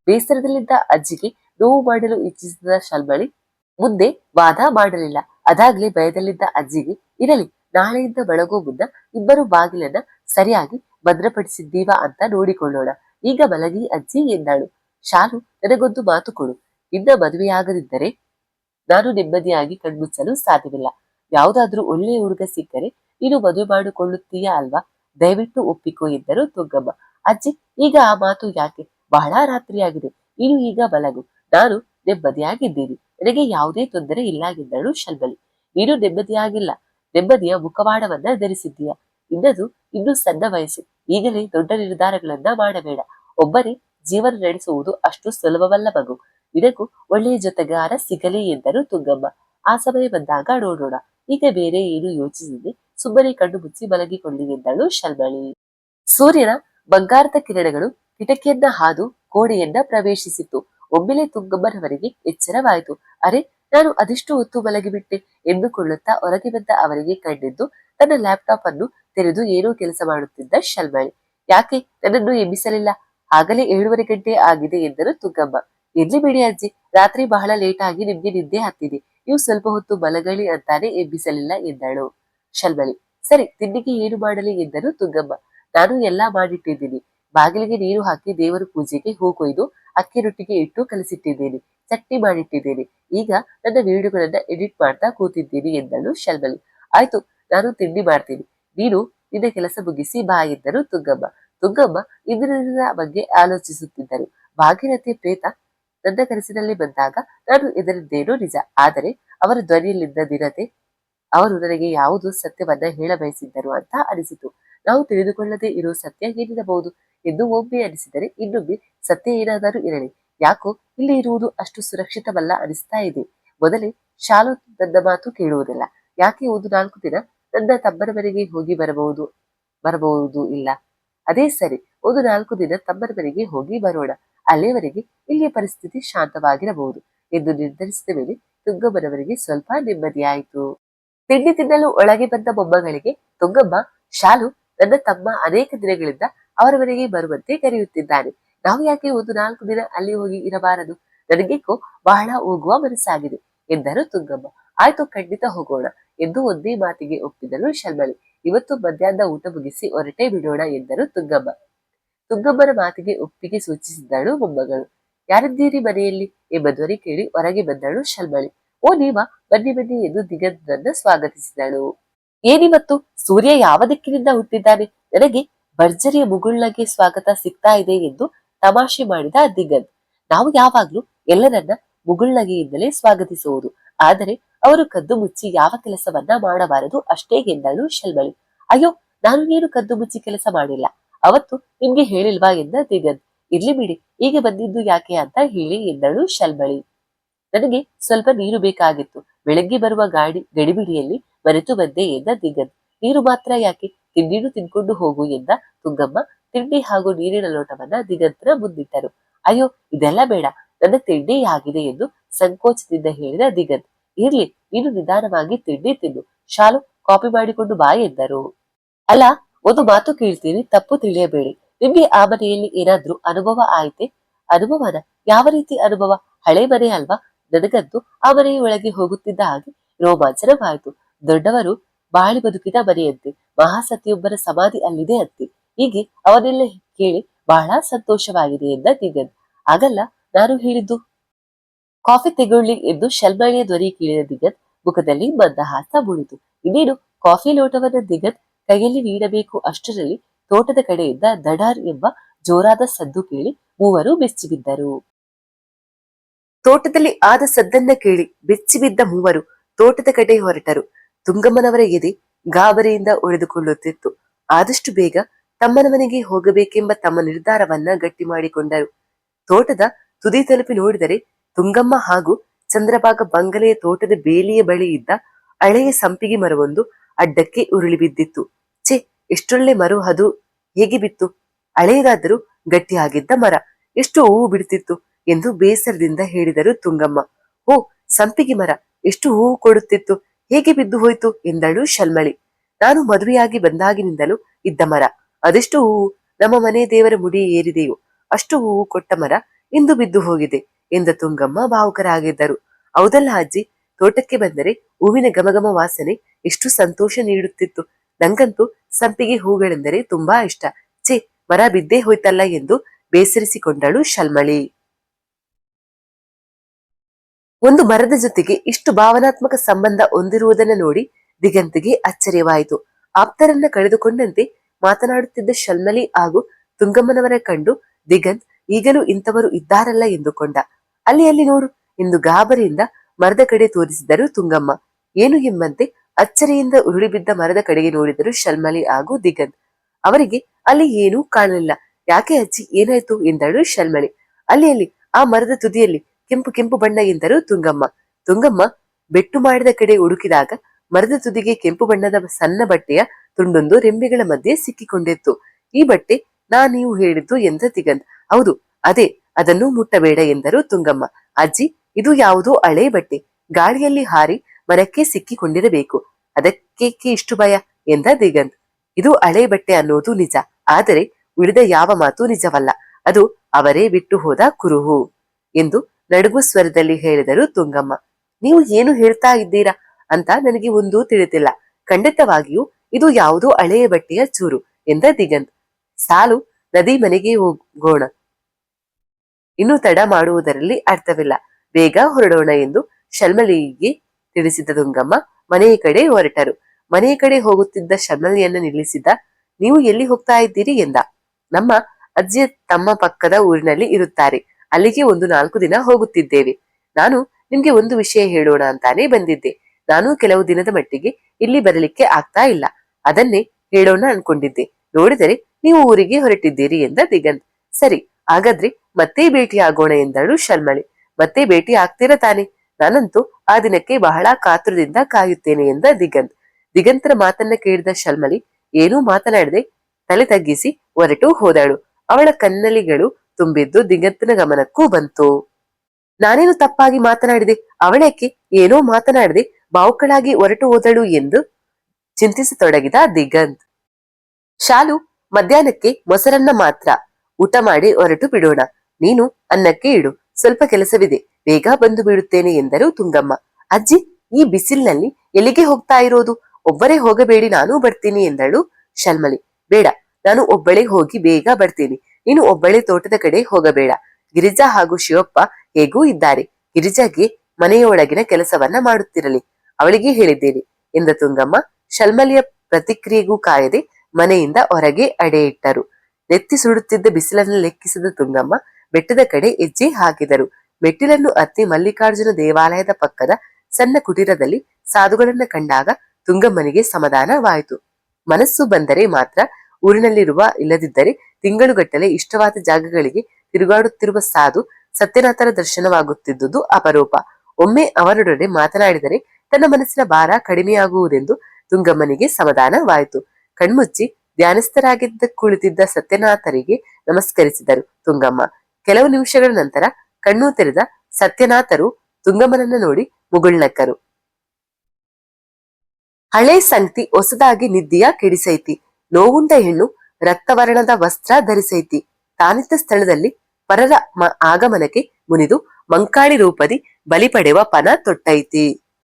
ಬೇಸರದಲ್ಲಿದ್ದ ಅಜ್ಜಿಗೆ ನೋವು ಮಾಡಲು ಇಚ್ಛಿಸಿದ ಶಲ್ಬಳಿ ಮುಂದೆ ವಾದ ಮಾಡಲಿಲ್ಲ. ಅದಾಗ್ಲೇ ಭಯದಲ್ಲಿದ್ದ ಅಜ್ಜಿಗೆ, ಇರಲಿ, ನಾಳೆಯಿಂದ ಬೆಳಗೋ ಮುನ್ನ ಇಬ್ಬರು ಬಾಗಿಲನ್ನ ಸರಿಯಾಗಿ ಭದ್ರಪಡಿಸಿದ್ದೀವಾ ಅಂತ ನೋಡಿಕೊಳ್ಳೋಣ. ಈಗ ಮಲಗಿ ಅಜ್ಜಿ ಎಂದಳು. ಶಾಲು, ನನಗೊಂದು ಮಾತು ಕೊಡು. ಇನ್ನ ಮದುವೆಯಾಗದಿದ್ದರೆ ನಾನು ನೆಮ್ಮದಿಯಾಗಿ ಕಣ್ಮುಚ್ಚಲು ಸಾಧ್ಯವಿಲ್ಲ. ಯಾವುದಾದ್ರೂ ಒಳ್ಳೆಯ ಹುಡುಗ ಸಿಕ್ಕರೆ ನೀನು ಮದುವೆ ಮಾಡಿಕೊಳ್ಳುತ್ತೀಯಾ ಅಲ್ವಾ? ದಯವಿಟ್ಟು ಒಪ್ಪಿಕೋ ಎಂದರು ತುಂಗಮ್ಮ. ಅಜ್ಜಿ, ಈಗ ಆ ಮಾತು ಯಾಕೆ? ಬಹಳ ರಾತ್ರಿಯಾಗಿದೆ. ನೀನು ಈಗ ಮಲಗು. ನಾನು ನೆಮ್ಮದಿಯಾಗಿದ್ದೀನಿ. ನನಗೆ ಯಾವುದೇ ತೊಂದರೆ ಇಲ್ಲ ಎಂದಳು ಶಲ್ಬಲಿ ನೀನು ನೆಮ್ಮದಿಯಾಗಿಲ್ಲ. ನೆಮ್ಮದಿಯ ಮುಖವಾಡವನ್ನ ಧರಿಸಿದ್ದೀಯ. ಇನ್ನದು ಇನ್ನೂ ಸಣ್ಣ ವಯಸ್ಸು. ಈಗಲೇ ದೊಡ್ಡ ನಿರ್ಧಾರಗಳನ್ನ ಮಾಡಬೇಡ. ಒಬ್ಬರೇ ಜೀವನ ನಡೆಸುವುದು ಅಷ್ಟು ಸುಲಭವಲ್ಲ ಮಗು. ಇದಕ್ಕೂ ಒಳ್ಳೆಯ ಜೊತೆಗಾರ ಸಿಗಲಿ ಎಂದರು ತುಂಗಮ್ಮ. ಆ ಸಮಯ ಬಂದಾಗ ನೋಡೋಣ. ಈಗ ಬೇರೆ ಏನು ಯೋಚಿಸದೆ ಸುಮ್ಮನೆ ಕಣ್ಣು ಮುಚ್ಚಿ ಮಲಗಿಕೊಳ್ಳಿ ಎಂದಳು ಶಲ್ಮಳಿ ಸೂರ್ಯನ ಬಂಗಾರದ ಕಿರಣಗಳು ಕಿಟಕಿಯನ್ನ ಹಾದು ಕೋಣೆಯನ್ನ ಪ್ರವೇಶಿಸಿತು. ಒಮ್ಮೆಲೆ ತುಂಗಮ್ಮನವರಿಗೆ ಎಚ್ಚರವಾಯಿತು. ಅರೆ, ನಾನು ಅದೆಷ್ಟು ಹೊತ್ತು ಮಲಗಿಬಿಟ್ಟೆ? ಎಂದುಕೊಳ್ಳುತ್ತಾ ಹೊರಗೆ ಬಂದ ಅವರಿಗೆ ಕಂಡಿದ್ದು ತನ್ನ ಲ್ಯಾಪ್ಟಾಪ್ ಅನ್ನು ತೆರೆದು ಏನೋ ಕೆಲಸ ಮಾಡುತ್ತಿದ್ದ ಶಲ್ಮಳಿ ಯಾಕೆ? ನನ್ನನ್ನು ಎಬ್ಬಿಸಲಿಲ್ಲ. ಆಗಲೇ ಏಳುವರೆ ಗಂಟೆ ಆಗಿದೆ ಎಂದರು ತುಂಗಮ್ಮ. ಇರ್ಲಿ ಬಿಡಿ ಅಜ್ಜಿ. ರಾತ್ರಿ ಬಹಳ ಲೇಟ್ ಆಗಿ ನಿಮ್ಗೆ ನಿದ್ದೆ ಹತ್ತಿದೆ. ನೀವು ಸ್ವಲ್ಪ ಹೊತ್ತು ಮಲಗಳಿ ಅಂತಾನೆ ಎಬ್ಬಿಸಲಿಲ್ಲ ಎಂದಳು ಶಲ್ಮಳಿ ಸರಿ, ತಿಂಡಿಗೆ ಏನು ಮಾಡಲಿ? ಎಂದರು ತುಂಗಮ್ಮ. ನಾನು ಎಲ್ಲಾ ಮಾಡಿಟ್ಟಿದ್ದೀನಿ. ಬಾಗಿಲಿಗೆ ನೀರು ಹಾಕಿ ದೇವರ ಪೂಜೆಗೆ ಹೂ ಕೊಯ್ದು ಅಕ್ಕಿ ರೊಟ್ಟಿಗೆ ಇಟ್ಟು ಕಲಸಿಟ್ಟಿದ್ದೇನೆ. ಚಟ್ನಿ ಮಾಡಿಟ್ಟಿದ್ದೇನೆ. ಈಗ ನನ್ನ ವಿಡಿಯೋಗಳನ್ನ ಎಡಿಟ್ ಮಾಡ್ತಾ ಕೂತಿದ್ದೀನಿ ಎಂದಳು ಶಲ್ಮಲಿ ಆಯ್ತು, ನಾನು ತಿಂಡಿ ಮಾಡ್ತೀನಿ. ನೀನು ನಿನ್ನ ಕೆಲಸ ಮುಗಿಸಿ ಬಾ ಎಂದರು ತುಂಗಮ್ಮ. ತುಂಗಮ್ಮ ಇಂದಿನ ದಿನದ ಬಗ್ಗೆ ಆಲೋಚಿಸುತ್ತಿದ್ದರು. ಭಾಗೀರಥಿ ಪ್ರೇತ ನನ್ನ ಕನಸಿನಲ್ಲಿ ಬಂದಾಗ, ನಾನು ಎದರಿದ್ದೇನೋ ನಿಜ. ಆದರೆ ಅವರ ಧ್ವನಿಯಲ್ಲಿದ್ದ ದಿನತೆ ಅವರು ನನಗೆ ಯಾವುದು ಸತ್ಯವನ್ನ ಹೇಳ ಬಯಸಿದ್ದರು ಅಂತ ಅನಿಸಿತು. ನಾವು ತಿಳಿದುಕೊಳ್ಳದೆ ಇರುವ ಸತ್ಯ ಏನಿರಬಹುದು ಎಂದು ಒಮ್ಮೆ ಅನಿಸಿದರೆ ಇನ್ನೊಮ್ಮೆ ಸತ್ಯ ಏನಾದರೂ ಇರಲಿ. ಯಾಕೋ ಇಲ್ಲಿ ಇರುವುದು ಅಷ್ಟು ಸುರಕ್ಷಿತವಲ್ಲ ಅನಿಸ್ತಾ ಇದೆ. ಮೊದಲೇ ಶಾಲು ನನ್ನ ಮಾತು ಕೇಳುವುದಿಲ್ಲ. ಯಾಕೆ ಒಂದು ನಾಲ್ಕು ದಿನ ನನ್ನ ತಮ್ಮನ ಮನೆಗೆ ಹೋಗಿ ಬರಬಹುದು ಬರಬಹುದು ಇಲ್ಲ. ಅದೇ ಸರಿ, ಒಂದು ನಾಲ್ಕು ದಿನ ತಮ್ಮನ ಮನೆಗೆ ಹೋಗಿ ಬರೋಣ. ಅಲ್ಲಿಯವರೆಗೆ ಇಲ್ಲಿಯ ಪರಿಸ್ಥಿತಿ ಶಾಂತವಾಗಿರಬಹುದು ಎಂದು ನಿರ್ಧರಿಸಿದ ಮೇಲೆ ತುಂಗಮ್ಮನವರಿಗೆ ಸ್ವಲ್ಪ ನೆಮ್ಮದಿಯಾಯಿತು. ತಿಂಡಿ ತಿನ್ನಲು ಒಳಗೆ ಬಂದ ಮೊಮ್ಮಗಳಿಗೆ ತುಂಗಮ್ಮ, ಶಾಲು, ನನ್ನ ತಮ್ಮ ಅನೇಕ ದಿನಗಳಿಂದ ಅವರ ಮನೆಗೆ ಬರುವಂತೆ ಕರೆಯುತ್ತಿದ್ದಾನೆ. ನಾವು ಯಾಕೆ ಒಂದು ನಾಲ್ಕು ದಿನ ಅಲ್ಲಿ ಹೋಗಿ ಇರಬಾರದು? ನನಗೇಕೋ ಬಹಳ ಹೋಗುವ ಮನಸ್ಸಾಗಿದೆ ಎಂದರು ತುಂಗಮ್ಮ. ಆಯ್ತು, ಖಂಡಿತ ಹೋಗೋಣ. ಎಂದು ಒಂದೇ ಮಾತಿಗೆ ಒಪ್ಪಿದಳು ಶಲ್ಮಲಿ ಇವತ್ತು ಮಧ್ಯಾಹ್ನ ಊಟ ಮುಗಿಸಿ ಹೊರಟೇ ಬಿಡೋಣ ಎಂದರು ತುಂಗಮ್ಮ. ತುಂಗಮ್ಮನ ಮಾತಿಗೆ ಒಪ್ಪಿಗೆ ಸೂಚಿಸಿದಳು ಮೊಮ್ಮಗಳು. ಯಾರಿದ್ದೀರಿ ಮನೆಯಲ್ಲಿ? ಎಂಬ ಧ್ವನಿ ಕೇಳಿ ಹೊರಗೆ ಬಂದಳು ಶಲ್ಮಳಿ ಓ, ನೀವ? ಬನ್ನಿ ಬನ್ನಿ ಎಂದು ದಿಗಂತನನ್ನ ಸ್ವಾಗತಿಸಿದಳು. ಏನಿವತ್ತು ಸೂರ್ಯ ಯಾವ ದಿಕ್ಕಿನಿಂದ ಹುಟ್ಟಿದ್ದಾನೆ? ನನಗೆ ಭರ್ಜರಿಯ ಮುಗುಳ್ನಗೆ ಸ್ವಾಗತ ಸಿಗ್ತಾ ಇದೆ ಎಂದು ತಮಾಷೆ ಮಾಡಿದ ದಿಗಂತ್. ನಾವು ಯಾವಾಗ್ಲೂ ಎಲ್ಲರನ್ನ ಮುಗುಳ್ನಗೆಯಿಂದಲೇ ಸ್ವಾಗತಿಸುವುದು. ಆದರೆ ಅವರು ಕದ್ದು ಮುಚ್ಚಿ ಯಾವ ಕೆಲಸವನ್ನ ಮಾಡಬಾರದು ಅಷ್ಟೇ ಎಂದಳು ಶಲ್ಮಳಿ. ಅಯ್ಯೋ, ನಾನು ನೀನು ಕದ್ದು ಮುಚ್ಚಿ ಕೆಲಸ ಮಾಡಿಲ್ಲ. ಅವತ್ತು ನಿಮ್ಗೆ ಹೇಳಿಲ್ವಾ ಎಂದ ದಿಗಂತ್ ಇರ್ಲಿ ಬಿಡಿ ಈಗ ಬಂದಿದ್ದು ಯಾಕೆ ಅಂತ ಹೇಳಿ ಎಂದಳು ಶಲ್ಮಳಿ. ನನಗೆ ಸ್ವಲ್ಪ ನೀರು ಬೇಕಾಗಿತ್ತು. ಬೆಳಗ್ಗೆ ಬರುವ ಗಾಡಿ, ಗಡಿಬಿಡಿಯಲ್ಲಿ ಮರೆತು ಬಂದೆ ಎಂದ ದಿಗಂತ್ ನೀರು ಮಾತ್ರ ಯಾಕೆ? ತಿಂಡಿನೂ ತಿನ್ಕೊಂಡು ಹೋಗು ಎಂದ ತುಂಗಮ್ಮ. ತಿಂಡಿ ಹಾಗೂ ನೀರಿನ ಲೋಟವನ್ನ ದಿಗದ್ರ ಮುಂದಿಟ್ಟರು ಅಯ್ಯೋ, ಇದೆಲ್ಲ ಬೇಡ. ನನ್ನ ತಿಂಡಿ ಆಗಿದೆ ಎಂದು ಸಂಕೋಚದಿಂದ ಹೇಳಿದ ದಿಗಂತ್ ಇರ್ಲಿ ನೀನು ನಿಧಾನವಾಗಿ ತಿಂಡಿ ತಿನ್ನು. ಶಾಲು ಕಾಪಿ ಮಾಡಿಕೊಂಡು ಬಾ ಎಂದರು. ಅಲ್ಲ, ಒಂದು ಮಾತು ಕೇಳ್ತೀನಿ, ತಪ್ಪು ತಿಳಿಯಬೇಡಿ. ನಿಮ್ಗೆ ಆ ಮನೆಯಲ್ಲಿ ಏನಾದ್ರೂ ಅನುಭವ ಆಯ್ತೆ? ಅನುಭವನ? ಯಾವ ರೀತಿ ಅನುಭವ? ಹಳೆ ಮನೆ ಅಲ್ವಾ? ನನಗಂತೂ ಆ ಮನೆಯ ಒಳಗೆ ಹೋಗುತ್ತಿದ್ದ ಹಾಗೆ ರೋಮಾಂಚನವಾಯಿತು. ದೊಡ್ಡವರು ಬಾಳಿ ಬದುಕಿದ ಮನೆಯಂತೆ ಮಹಾಸತಿಯೊಬ್ಬರ ಸಮಾಧಿ ಅಲ್ಲಿದೆ ಅಂತೆ. ಹೀಗೆ ಅವನೆಲ್ಲ ಕೇಳಿ ಬಹಳ ಸಂತೋಷವಾಗಿದೆ ಎಂದ ನಿಗನ್ ಆಗಲ್ಲ ನಾನು ಹೇಳಿದ್ದು? ಕಾಫಿ ತೆಗೊಳ್ಳಿ ಎಂದು ಶಲ್ಮಳಿಯ ಧ್ವನಿ ಕೇಳಿದ ದಿಗತ್ ಮುಖದಲ್ಲಿ ಮಂದಹಾಸ ಮೂಡಿತು ಇನ್ನೇನು, ಕಾಫಿ ಲೋಟವನ್ನ ದಿಗತ್ ಕೈಯಲ್ಲಿ ನೀಡಬೇಕು ಅಷ್ಟರಲ್ಲಿ ತೋಟದ ಕಡೆಯಿಂದ ದಡಾರ್ ಎಂಬ ಜೋರಾದ ಸದ್ದು ಕೇಳಿ ಮೂವರು ಬೆಚ್ಚಿಬಿದ್ದರು. ತೋಟದಲ್ಲಿ ಆದ ಸದ್ದನ್ನ ಕೇಳಿ ಬೆಚ್ಚಿಬಿದ್ದ ಮೂವರು ತೋಟದ ಕಡೆ ಹೊರಟರು. ತುಂಗಮ್ಮನವರ ಎದೆ ಗಾಬರಿಯಿಂದ ಉಳಿದುಕೊಳ್ಳುತ್ತಿತ್ತು. ಆದಷ್ಟು ಬೇಗ ತಮ್ಮನ ಮನೆಗೆ ಹೋಗಬೇಕೆಂಬ ತಮ್ಮ ನಿರ್ಧಾರವನ್ನ ಗಟ್ಟಿ ಮಾಡಿಕೊಂಡರು. ತೋಟದ ತುದಿ ತಲುಪಿ ನೋಡಿದರೆ ತುಂಗಮ್ಮ ಹಾಗೂ ಚಂದ್ರಭಾಗ ಬಂಗಲೆಯ ತೋಟದ ಬೇಲಿಯ ಬಳಿ ಇದ್ದ ಹಳೆಯ ಸಂಪಿಗೆ ಮರವೊಂದು ಅಡ್ಡಕ್ಕೆ ಉರುಳಿ ಬಿದ್ದಿತ್ತು. ಛೆ, ಎಷ್ಟೊಳ್ಳೆ ಮರು ಅದು. ಹೇಗೆ ಬಿತ್ತು? ಹಳೆಯದಾದರೂ ಗಟ್ಟಿಯಾಗಿದ್ದ ಮರ. ಎಷ್ಟು ಹೂವು ಬಿಡುತ್ತಿತ್ತು ಎಂದು ಬೇಸರದಿಂದ ಹೇಳಿದರು ತುಂಗಮ್ಮ. ಓ, ಸಂಪಿಗೆ ಮರ. ಎಷ್ಟು ಹೂವು ಕೊಡುತ್ತಿತ್ತು? ಹೇಗೆ ಬಿದ್ದು ಹೋಯ್ತು ಎಂದಳು ಶಲ್ಮಳಿ. ನಾನು ಮದುವೆಯಾಗಿ ಬಂದಾಗಿನಿಂದಲೂ ಇದ್ದ ಮರ. ಅದೆಷ್ಟು ಹೂವು? ನಮ್ಮ ಮನೆ ದೇವರ ಮುಡಿ ಏರಿದೆಯೋ ಅಷ್ಟು ಹೂವು ಕೊಟ್ಟ ಮರ ಇಂದು ಬಿದ್ದು ಹೋಗಿದೆ. ಎಂದ ತುಂಗಮ್ಮ ಭಾವುಕರಾಗಿದ್ದರು. ಹೌದಲ್ಲ ಅಜ್ಜಿ? ತೋಟಕ್ಕೆ ಬಂದರೆ ಹೂವಿನ ಘಮಘಮ ವಾಸನೆ ಎಷ್ಟು ಸಂತೋಷ ನೀಡುತ್ತಿತ್ತು. ನಂಗಂತೂ ಸಂಪಿಗೆ ಹೂಗಳೆಂದರೆ ತುಂಬಾ ಇಷ್ಟ. ಛೇ, ಮರ ಬಿದ್ದೇ ಹೋಯ್ತಲ್ಲ ಎಂದು ಬೇಸರಿಸಿಕೊಂಡಳು ಶಲ್ಮಳಿ. ಒಂದು ಮರದ ಜೊತೆಗೆ ಇಷ್ಟು ಭಾವನಾತ್ಮಕ ಸಂಬಂಧ ಹೊಂದಿರುವುದನ್ನು ನೋಡಿ ದಿಗಂತಿಗೆ ಆಶ್ಚರ್ಯವಾಯಿತು. ಆಪ್ತರನ್ನ ಕಳೆದುಕೊಂಡಂತೆ ಮಾತನಾಡುತ್ತಿದ್ದ ಶಲ್ಮಲಿ ಹಾಗೂ ತುಂಗಮ್ಮನವರ ಕಂಡು ದಿಗಂತ್ ಈಗಲೂ ಇಂಥವರು ಇದ್ದಾರಲ್ಲ ಎಂದುಕೊಂಡ. ಅಲ್ಲಿ ಅಲ್ಲಿ ನೋಡು. ಎಂದು ಗಾಬರಿಯಿಂದ ಮರದ ಕಡೆ ತೋರಿಸಿದರು ತುಂಗಮ್ಮ. ಏನು ಎಂಬಂತೆ ಅಚ್ಚರಿಯಿಂದ ಉರುಳಿಬಿದ್ದ ಮರದ ಕಡೆಗೆ ನೋಡಿದರು ಶಲ್ಮಲಿ ಹಾಗೂ ದಿಗಂತ್. ಅವರಿಗೆ ಅಲ್ಲಿ ಏನೂ ಕಾಣಲಿಲ್ಲ. ಯಾಕೆ ಅಜ್ಜಿ, ಏನಾಯ್ತು? ಎಂದಳು ಶಲ್ಮಲಿ. ಅಲ್ಲಿ ಅಲ್ಲಿ, ಆ ಮರದ ತುದಿಯಲ್ಲಿ ಕೆಂಪು ಕೆಂಪು ಬಣ್ಣ ಎಂದರು ತುಂಗಮ್ಮ. ತುಂಗಮ್ಮ ಬೆಟ್ಟು ಮಾಡಿದ ಕಡೆ ಹುಡುಕಿದಾಗ ಮರದ ತುದಿಗೆ ಕೆಂಪು ಬಣ್ಣದ ಸಣ್ಣ ಬಟ್ಟೆಯ ತುಂಡೊಂದು ರೆಂಬೆಗಳ ಮಧ್ಯೆ ಸಿಕ್ಕಿಕೊಂಡಿತ್ತು. ಈ ಬಟ್ಟೆ ನಾ ನೀವು ಹೇಳಿದ್ದು ಎಂದ ದಿಗಂತ್. ಹೌದು, ಅದೇ. ಅದನ್ನು ಮುಟ್ಟಬೇಡ ಎಂದರು ತುಂಗಮ್ಮ. ಅಜ್ಜಿ, ಇದು ಯಾವುದೋ ಹಳೆ ಬಟ್ಟೆ. ಗಾಳಿಯಲ್ಲಿ ಹಾರಿ ಮರಕ್ಕೆ ಸಿಕ್ಕಿಕೊಂಡಿರಬೇಕು. ಅದಕ್ಕೆ ಇಷ್ಟು ಭಯ? ಎಂದ ದಿಗಂತ್. ಇದು ಹಳೆ ಬಟ್ಟೆ ಅನ್ನೋದು ನಿಜ. ಆದರೆ ಉಳಿದ ಯಾವ ಮಾತು ನಿಜವಲ್ಲ. ಅದು ಅವರೇ ಬಿಟ್ಟು ಹೋದ ಕುರುಹು ಎಂದು ನಡುಗು ಸ್ವರದಲ್ಲಿ ಹೇಳಿದರು ತುಂಗಮ್ಮ. ನೀವು ಏನು ಹೇಳ್ತಾ ಇದ್ದೀರಾ? ಅಂತ ನನಗೆ ಒಂದೂ ತಿಳಿದಿಲ್ಲ. ಖಂಡಿತವಾಗಿಯೂ ಇದು ಯಾವುದೋ ಹಳೆಯ ಬಟ್ಟೆಯ ಚೂರು ಎಂದ ದಿಗಂತ್. ಸಾಲು, ನದಿ ಮನೆಗೆ ಹೋಗೋಣ. ಇನ್ನು ತಡ ಮಾಡುವುದರಲ್ಲಿ ಅರ್ಥವಿಲ್ಲ. ಬೇಗ ಹೊರಡೋಣ ಎಂದು ಶಲ್ಮಲಿಗೆ ತಿಳಿಸಿದ ತುಂಗಮ್ಮ ಮನೆಯ ಕಡೆ ಹೊರಟರು. ಮನೆಯ ಕಡೆ ಹೋಗುತ್ತಿದ್ದ ಶಲ್ಮಲಿಯನ್ನು ನಿಲ್ಲಿಸಿದ, ನೀವು ಎಲ್ಲಿ ಹೋಗ್ತಾ ಇದ್ದೀರಿ? ಎಂದ. ನಮ್ಮ ಅಜ್ಜಿಯ ತಮ್ಮ ಪಕ್ಕದ ಊರಿನಲ್ಲಿ ಇರುತ್ತಾರೆ. ಅಲ್ಲಿಗೆ ಒಂದು ನಾಲ್ಕು ದಿನ ಹೋಗುತ್ತಿದ್ದೇವೆ. ನಾನು ನಿಮ್ಗೆ ಒಂದು ವಿಷಯ ಹೇಳೋಣ ಅಂತಾನೆ ಬಂದಿದ್ದೆ. ನಾನು ಕೆಲವು ದಿನದ ಮಟ್ಟಿಗೆ ಇಲ್ಲಿ ಬರಲಿಕ್ಕೆ ಆಗ್ತಾ ಇಲ್ಲ. ಅದನ್ನೇ ಹೇಳೋಣ ಅನ್ಕೊಂಡಿದ್ದೆ. ನೋಡಿದರೆ ನೀವು ಊರಿಗೆ ಹೊರಟಿದ್ದೀರಿ ಎಂದ ದಿಗಂತ್. ಸರಿ ಹಾಗಾದ್ರೆ ಮತ್ತೆ ಭೇಟಿ ಆಗೋಣ ಎಂದಳು ಶಲ್ಮಳಿ ಮತ್ತೆ ಭೇಟಿ ಆಗ್ತೀರ ತಾನೆ? ನಾನಂತೂ ಆ ದಿನಕ್ಕೆ ಬಹಳ ಕಾತುರದಿಂದ ಕಾಯುತ್ತೇನೆ ಎಂದ ದಿಗಂತ್. ದಿಗಂತರ ಮಾತನ್ನ ಕೇಳಿದ ಶಲ್ಮಳಿ ಏನೂ ಮಾತನಾಡದೆ ತಲೆ ತಗ್ಗಿಸಿ ಹೊರಟು ಹೋದಳು. ಅವಳ ಕನ್ನಲಿಗಳು ತುಂಬಿದ್ದು ದಿಗಂತನ ಗಮನಕ್ಕೂ ಬಂತು. ನಾನೇನು ತಪ್ಪಾಗಿ ಮಾತನಾಡಿದೆ? ಅವಳಕ್ಕೆ ಏನೋ ಮಾತನಾಡದೆ ಬಾವುಕಳಾಗಿ ಹೊರಟು ಹೋದಳು ಎಂದು ಚಿಂತಿಸತೊಡಗಿದ ದಿಗಂತ್. ಶಾಲು ಮಧ್ಯಾಹ್ನಕ್ಕೆ ಮೊಸರನ್ನ ಮಾತ್ರ ಊಟ ಮಾಡಿ ಹೊರಟು ಬಿಡೋಣ. ನೀನು ಅನ್ನಕ್ಕೆ ಇಡು. ಸ್ವಲ್ಪ ಕೆಲಸವಿದೆ. ಬೇಗ ಬಂದು ಬಿಡುತ್ತೇನೆ ಎಂದರು ತುಂಗಮ್ಮ. ಅಜ್ಜಿ, ಈ ಬಿಸಿಲಿನಲ್ಲಿ ಎಲ್ಲಿಗೆ ಹೋಗ್ತಾ ಇರೋದು? ಒಬ್ಬರೇ ಹೋಗಬೇಡಿ, ನಾನು ಬರ್ತೀನಿ ಎಂದಳು ಶಲ್ಮಲಿ ಬೇಡ, ನಾನು ಒಬ್ಬಳೇ ಹೋಗಿ ಬೇಗ ಬರ್ತೀನಿ. ನೀನು ಒಬ್ಬಳೇ ತೋಟದ ಕಡೆ ಹೋಗಬೇಡ. ಗಿರಿಜಾ ಹಾಗೂ ಶಿವಪ್ಪ ಹೇಗೂ ಇದ್ದಾರೆ. ಗಿರಿಜಾಗೆ ಮನೆಯೊಳಗಿನ ಕೆಲಸವನ್ನ ಮಾಡುತ್ತಿರಲಿ. ಅವಳಿಗೆ ಹೇಳಿದ್ದೇನೆ ಎಂದ ತುಂಗಮ್ಮ. ಶಲ್ಮಲಿಯ ಪ್ರತಿಕ್ರಿಯೆಗೂ ಕಾಯದೆ ಮನೆಯಿಂದ ಹೊರಗೆ ಅಡೆ ನೆತ್ತಿ ಸುಡುತ್ತಿದ್ದ ಬಿಸಿಲನ್ನು ಲೆಕ್ಕಿಸಿದ ತುಂಗಮ್ಮ ಬೆಟ್ಟದ ಕಡೆ ಹೆಜ್ಜೆ ಹಾಕಿದರು. ಮೆಟ್ಟಿಲನ್ನು ಹತ್ತಿ ಮಲ್ಲಿಕಾರ್ಜುನ ದೇವಾಲಯದ ಪಕ್ಕದ ಸಣ್ಣ ಕುಟೀರದಲ್ಲಿ ಸಾಧುಗಳನ್ನ ಕಂಡಾಗ ತುಂಗಮ್ಮನಿಗೆ ಸಮಾಧಾನವಾಯಿತು. ಮನಸ್ಸು ಬಂದರೆ ಮಾತ್ರ ಊರಿನಲ್ಲಿರುವ ಇಲ್ಲದಿದ್ದರೆ ತಿಂಗಳುಗಟ್ಟಲೆ ಇಷ್ಟವಾದ ಜಾಗಗಳಿಗೆ ತಿರುಗಾಡುತ್ತಿರುವ ಸಾಧು ಸತ್ಯನಾಥರ ದರ್ಶನವಾಗುತ್ತಿದ್ದುದು ಅಪರೂಪ. ಒಮ್ಮೆ ಅವರೊಡನೆ ಮಾತನಾಡಿದರೆ ತನ್ನ ಮನಸ್ಸಿನ ಭಾರ ಕಡಿಮೆಯಾಗುವುದೆಂದು ತುಂಗಮ್ಮನಿಗೆ ಸಮಾಧಾನವಾಯಿತು. ಕಣ್ಮುಚ್ಚಿ ಧ್ಯಾನಸ್ಥರಾಗಿದ್ದ ಕುಳಿತಿದ್ದ ಸತ್ಯನಾಥರಿಗೆ ನಮಸ್ಕರಿಸಿದರು ತುಂಗಮ್ಮ. ಕೆಲವು ನಿಮಿಷಗಳ ನಂತರ ಕಣ್ಣು ತೆರೆದ ಸತ್ಯನಾಥರು ತುಂಗಮ್ಮನನ್ನ ನೋಡಿ ಮುಗುಳ್ನಕ್ಕರು. ಹಳೆ ಸಂಕ್ತಿ ಹೊಸದಾಗಿ ನಿದ್ದೆಯ ಕೆಡಿಸೈತಿ. ನೋವುಂಡ ಹೆಣ್ಣು ರಕ್ತವರ್ಣದ ವಸ್ತ್ರ ಧರಿಸೈತಿ. ತಾನಿದ್ದ ಸ್ಥಳದಲ್ಲಿ ಪರರ ಆಗಮನಕ್ಕೆ ಮುನಿದು ಮಂಕಾಳಿ ರೂಪದಿ ಬಲಿ ಪಡೆಯುವ ಪನ ತೊಟ್ಟೈತಿ.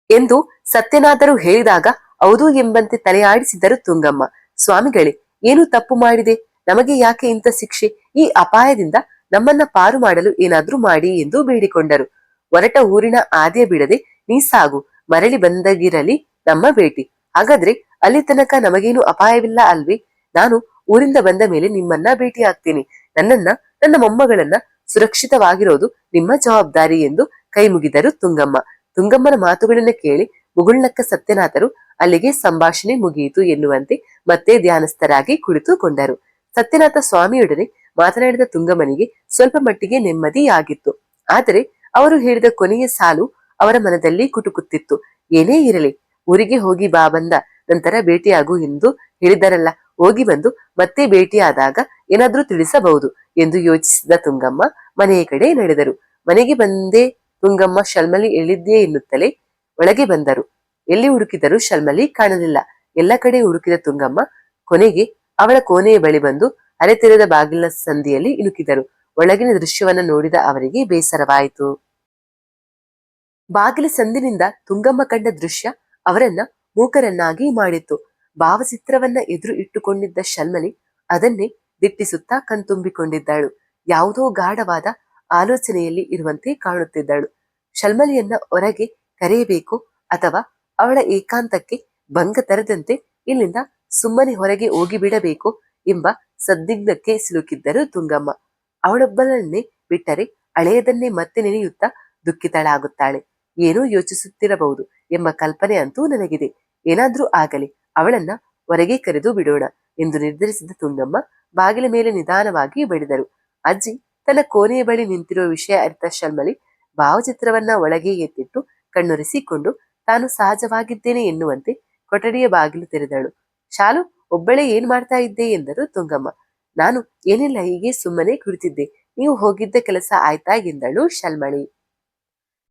ಎಂದು ಸತ್ಯನಾಥರು ಹೇಳಿದಾಗ, ಹೌದು ಎಂಬಂತೆ ತಲೆಯಾಡಿಸಿದರು ತುಂಗಮ್ಮ. ಸ್ವಾಮಿಗಳೇ ಏನು ತಪ್ಪು ಮಾಡಿದೆ? ನಮಗೆ ಯಾಕೆ ಇಂಥ ಶಿಕ್ಷೆ? ಈ ಅಪಾಯದಿಂದ ನಮ್ಮನ್ನ ಪಾರು ಮಾಡಲು ಏನಾದ್ರೂ ಮಾಡಿ ಎಂದು ಬೇಡಿಕೊಂಡರು. ಹೊರಟ ಊರಿನ ಆದ್ಯ ಬಿಡದೆ ನೀ ಸಾಗು ಮರಳಿ ಬಂದಗಿರಲಿ ನಮ್ಮ ಭೇಟಿ ಹಾಗಾದ್ರೆ ಅಲ್ಲಿ ತನಕ ನಮಗೇನು ಅಪಾಯವಿಲ್ಲ ಅಲ್ವೇ? ನಾನು ಊರಿಂದ ಬಂದ ಮೇಲೆ ನಿಮ್ಮನ್ನ ಭೇಟಿ ಆಗ್ತೀನಿ. ನನ್ನನ್ನ, ನನ್ನ ಮೊಮ್ಮಗಳನ್ನ ಸುರಕ್ಷಿತವಾಗಿರೋದು ನಿಮ್ಮ ಜವಾಬ್ದಾರಿ ಎಂದು ಕೈ ಮುಗಿದರು ತುಂಗಮ್ಮ. ತುಂಗಮ್ಮನ ಮಾತುಗಳನ್ನ ಕೇಳಿ ಮುಗುಳ್ನಕ್ಕ ಸತ್ಯನಾಥರು ಅಲ್ಲಿಗೆ ಸಂಭಾಷಣೆ ಮುಗಿಯಿತು ಎನ್ನುವಂತೆ ಮತ್ತೆ ಧ್ಯಾನಸ್ಥರಾಗಿ ಕುಳಿತುಕೊಂಡರು. ಸತ್ಯನಾಥ ಸ್ವಾಮಿಯೊಡನೆ ಮಾತನಾಡಿದ ತುಂಗಮ್ಮನಿಗೆ ಸ್ವಲ್ಪ ಮಟ್ಟಿಗೆ ನೆಮ್ಮದಿಯಾಗಿತ್ತು. ಆದರೆ ಅವರು ಹೇಳಿದ ಕೊನೆಯ ಸಾಲು ಅವರ ಮನದಲ್ಲಿ ಕುಟುಕುತ್ತಿತ್ತು. ಏನೇ ಇರಲಿ, ಊರಿಗೆ ಹೋಗಿ ಬಾ ಬಂದ ನಂತರ ಭೇಟಿಯಾಗು ಎಂದು ಹೇಳಿದರಲ್ಲ, ಹೋಗಿ ಬಂದು ಮತ್ತೆ ಭೇಟಿಯಾದಾಗ ಏನಾದ್ರೂ ತಿಳಿಸಬಹುದು ಎಂದು ಯೋಚಿಸಿದ ತುಂಗಮ್ಮ ಮನೆಯ ಕಡೆ ನಡೆದರು. ಮನೆಗೆ ಬಂದೇ, ತುಂಗಮ್ಮ ಶಲ್ಮಲಿ ಎಳಿದ್ದೇ ಎನ್ನುತ್ತಲೇ ಒಳಗೆ ಬಂದರು. ಎಲ್ಲಿ ಹುಡುಕಿದರೂ ಶಲ್ಮಲಿ ಕಾಣಲಿಲ್ಲ. ಎಲ್ಲ ಕಡೆ ಹುಡುಕಿದ ತುಂಗಮ್ಮ ಕೊನೆಗೆ ಅವಳ ಕೋಣೆಯ ಬಳಿ ಬಂದು ಅರೆತೆರೆದ ಬಾಗಿಲಿನ ಸಂದಿಯಲ್ಲಿ ಇಣುಕಿದರು ಒಳಗಿನ ದೃಶ್ಯವನ್ನ ನೋಡಿದ ಅವರಿಗೆ ಬೇಸರವಾಯಿತು. ಬಾಗಿಲ ಸಂದಿನಿಂದ ತುಂಗಮ್ಮ ಕಂಡ ದೃಶ್ಯ ಅವರನ್ನ ಮೂಕರನ್ನಾಗಿ ಮಾಡಿತ್ತು. ಭಾವಚಿತ್ರವನ್ನ ಎದುರು ಇಟ್ಟುಕೊಂಡಿದ್ದ ಶಲ್ಮಲಿ ಅದನ್ನೇ ದಿಟ್ಟಿಸುತ್ತಾ ಕಣ್ತುಂಬಿಕೊಂಡಿದ್ದಳು. ಯಾವುದೋ ಗಾಢವಾದ ಆಲೋಚನೆಯಲ್ಲಿ ಇರುವಂತೆ ಕಾಣುತ್ತಿದ್ದಳು. ಶಲ್ಮಲಿಯನ್ನ ಹೊರಗೆ ಕರೆಯಬೇಕು ಅಥವಾ ಅವಳ ಏಕಾಂತಕ್ಕೆ ಭಂಗ ತರದಂತೆ ಇಲ್ಲಿಂದ ಸುಮ್ಮನೆ ಹೊರಗೆ ಹೋಗಿಬಿಡಬೇಕು ಎಂಬ ಸದ್ದಿಗ್ಧಕ್ಕೆ ಸಿಲುಕಿದ್ದರು ತುಂಗಮ್ಮ. ಅವಳೊಬ್ಬಳನ್ನೇ ಬಿಟ್ಟರೆ ಹಳೆಯದನ್ನೇ ಮತ್ತೆ ನೆನೆಯುತ್ತಾ ದುಃಖಿತಳಾಗುತ್ತಾಳೆ. ಏನೂ ಯೋಚಿಸುತ್ತಿರಬಹುದು ಎಂಬ ಕಲ್ಪನೆ ಅಂತೂ ನನಗಿದೆ. ಏನಾದ್ರೂ ಆಗಲಿ ಅವಳನ್ನ ಹೊರಗೆ ಕರೆದು ಬಿಡೋಣ ಎಂದು ನಿರ್ಧರಿಸಿದ ತುಂಗಮ್ಮ ಬಾಗಿಲ ಮೇಲೆ ನಿಧಾನವಾಗಿ ಬೆಳೆದರು ಅಜ್ಜಿ ತನ್ನ ಕೋಣೆಯ ಬಳಿ ನಿಂತಿರುವ ವಿಷಯ ಅರಿತ ಶಲ್ಮಲಿ ಭಾವಚಿತ್ರವನ್ನ ಒಳಗೆ ಎತ್ತಿಟ್ಟು ಕಣ್ಣೊರೆಸಿಕೊಂಡು ತಾನು ಸಹಜವಾಗಿದ್ದೇನೆ ಎನ್ನುವಂತೆ ಕೊಠಡಿಯ ಬಾಗಿಲು ತೆರೆದಳು. ಶಾಲು, ಒಬ್ಬಳೇ ಏನ್ ಮಾಡ್ತಾ ಇದ್ದೆ ಎಂದರು ತುಂಗಮ್ಮ. ನಾನು ಏನಿಲ್ಲ, ಹೀಗೆ ಸುಮ್ಮನೆ ಕುಳಿತಿದ್ದೆ. ನೀವು ಹೋಗಿದ್ದ ಕೆಲಸ ಆಯ್ತಾ ಎಂದಳು ಶಲ್ಮಳಿ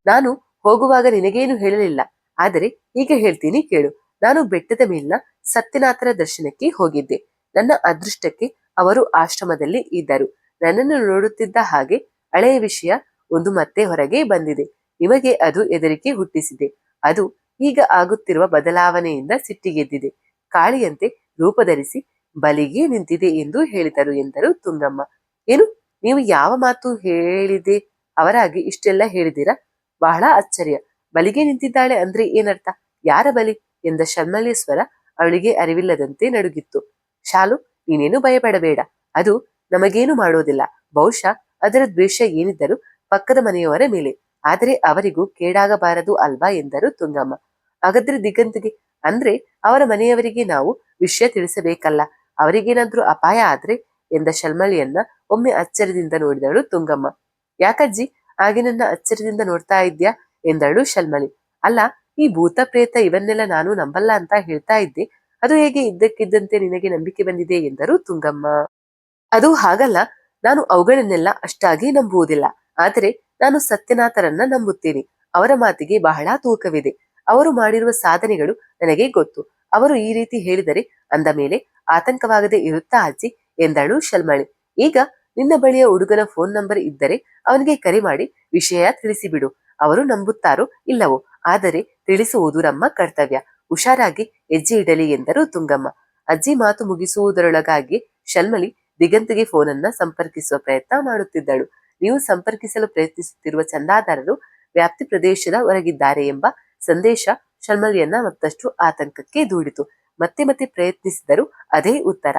ನಾನು ಹೋಗುವಾಗ ನಿನಗೇನು ಹೇಳಲಿಲ್ಲ, ಆದರೆ ಈಗ ಹೇಳ್ತೀನಿ ಕೇಳು. ನಾನು ಬೆಟ್ಟದ ಮೇಲಿನ ಸತ್ಯನಾಥರ ದರ್ಶನಕ್ಕೆ ಹೋಗಿದ್ದೆ. ನನ್ನ ಅದೃಷ್ಟಕ್ಕೆ ಅವರು ಆಶ್ರಮದಲ್ಲಿ ಇದ್ದರು. ನನ್ನನ್ನು ನೋಡುತ್ತಿದ್ದ ಹಾಗೆ ಹಳೆಯ ವಿಷಯ ಒಂದು ಮತ್ತೆ ಹೊರಗೆ ಬಂದಿದೆ. ನಿಮಗೆ ಅದು ಹೆದರಿಕೆ ಹುಟ್ಟಿಸಿದೆ. ಅದು ಈಗ ಆಗುತ್ತಿರುವ ಬದಲಾವಣೆಯಿಂದ ಸಿಟ್ಟಿಗೆದ್ದಿದೆ. ಕಾಳಿಯಂತೆ ರೂಪಧರಿಸಿ ಬಲಿಗೆ ನಿಂತಿದೆ ಎಂದು ಹೇಳಿದರು ಎಂದರು ತುಂಗಮ್ಮ. ಏನು? ನೀವು ಯಾವ ಮಾತು ಹೇಳಿದೆ? ಅವರಾಗಿ ಇಷ್ಟೆಲ್ಲ ಹೇಳಿದಿರಾ ಬಹಳ ಆಶ್ಚರ್ಯ ಬಲಿಗೆ ನಿಂತಿದ್ದಾಳೆ ಅಂದ್ರೆ ಏನರ್ಥ? ಯಾರ ಬಲಿ? ಎಂದ ಶರ್ಮಲಿಯ ಸ್ವರ ಅವಳಿಗೆ ಅರಿವಿಲ್ಲದಂತೆ ನಡುಗಿತ್ತು. ಶಾಲು, ನೀನೇನು ಭಯಪಡಬೇಡ. ಅದು ನಮಗೇನು ಮಾಡೋದಿಲ್ಲ. ಬಹುಶಃ ಅದರ ದ್ವೇಷ ಏನಿದ್ದರೂ ಪಕ್ಕದ ಮನೆಯವರ ಮೇಲೆ. ಆದರೆ ಅವರಿಗೂ ಕೇಡಾಗಬಾರದು ಅಲ್ವಾ ಎಂದರು ತುಂಗಮ್ಮ. ಹಾಗಾದ್ರೆ ದಿಗಂತಿಗೆ, ಅಂದ್ರೆ ಅವರ ಮನೆಯವರಿಗೆ ನಾವು ವಿಷಯ ತಿಳಿಸಬೇಕಲ್ಲ, ಅವರಿಗೇನಾದ್ರೂ ಅಪಾಯ ಆದ್ರೆ ಎಂದ ಶಲ್ಮಳಿಯನ್ನ ಒಮ್ಮೆ ಅಚ್ಚರಿದಿಂದ ನೋಡಿದಳು ತುಂಗಮ್ಮ. ಯಾಕಜ್ಜಿ ಹಾಗೆ ನನ್ನ ಅಚ್ಚರಿದಿಂದ ನೋಡ್ತಾ ಇದ್ಯಾ ಎಂದಳು ಶಲ್ಮಳಿ. ಅಲ್ಲ, ಈ ಭೂತ ಪ್ರೇತ ಇವನ್ನೆಲ್ಲ ನಾನು ನಂಬಲ್ಲ ಅಂತ ಹೇಳ್ತಾ ಇದ್ದೆ, ಅದು ಹೇಗೆ ಇದ್ದಕ್ಕಿದ್ದಂತೆ ನಿನಗೆ ನಂಬಿಕೆ ಬಂದಿದೆ ಎಂದರು ತುಂಗಮ್ಮ. ಅದು ಹಾಗಲ್ಲ, ನಾನು ಅವುಗಳನ್ನೆಲ್ಲ ಅಷ್ಟಾಗಿ ನಂಬುವುದಿಲ್ಲ, ಆದರೆ ನಾನು ಸತ್ಯನಾಥರನ್ನ ನಂಬುತ್ತೇನೆ. ಅವರ ಮಾತಿಗೆ ಬಹಳ ತೂಕವಿದೆ. ಅವರು ಮಾಡಿರುವ ಸಾಧನೆಗಳು ನನಗೆ ಗೊತ್ತು. ಅವರು ಈ ರೀತಿ ಹೇಳಿದರೆ ಅಂದ ಮೇಲೆ ಆತಂಕವಾಗದೆ ಇರುತ್ತಾ ಅಜ್ಜಿ? ಎಂದಳು ಶಲ್ಮಳಿ ಈಗ ನಿನ್ನ ಬಳಿಯ ಹುಡುಗನ ಫೋನ್ ನಂಬರ್ ಇದ್ದರೆ ಅವನಿಗೆ ಕರೆ ಮಾಡಿ ವಿಷಯ ತಿಳಿಸಿಬಿಡು. ಅವರು ನಂಬುತ್ತಾರೋ ಇಲ್ಲವೋ? ಆದರೆ ತಿಳಿಸುವುದು ನಮ್ಮ ಕರ್ತವ್ಯ. ಹುಷಾರಾಗಿ ಹೆಜ್ಜೆ ಇಡಲಿ ಎಂದರು ತುಂಗಮ್ಮ. ಅಜ್ಜಿ ಮಾತು ಮುಗಿಸುವುದರೊಳಗಾಗಿ ಶಲ್ಮಲಿ ದಿಗಂತಿಗೆ ಫೋನನ್ನ ಸಂಪರ್ಕಿಸುವ ಪ್ರಯತ್ನ ಮಾಡುತ್ತಿದ್ದಳು. ನೀವು ಸಂಪರ್ಕಿಸಲು ಪ್ರಯತ್ನಿಸುತ್ತಿರುವ ಚಂದಾದಾರರು ವ್ಯಾಪ್ತಿ ಪ್ರದೇಶದ ಹೊರಗಿದ್ದಾರೆ ಎಂಬ ಸಂದೇಶ ಶಲ್ಮಲಿಯನ್ನ ಮತ್ತಷ್ಟು ಆತಂಕಕ್ಕೆ ದೂಡಿತು. ಮತ್ತೆ ಮತ್ತೆ ಪ್ರಯತ್ನಿಸಿದರು ಅದೇ ಉತ್ತರ.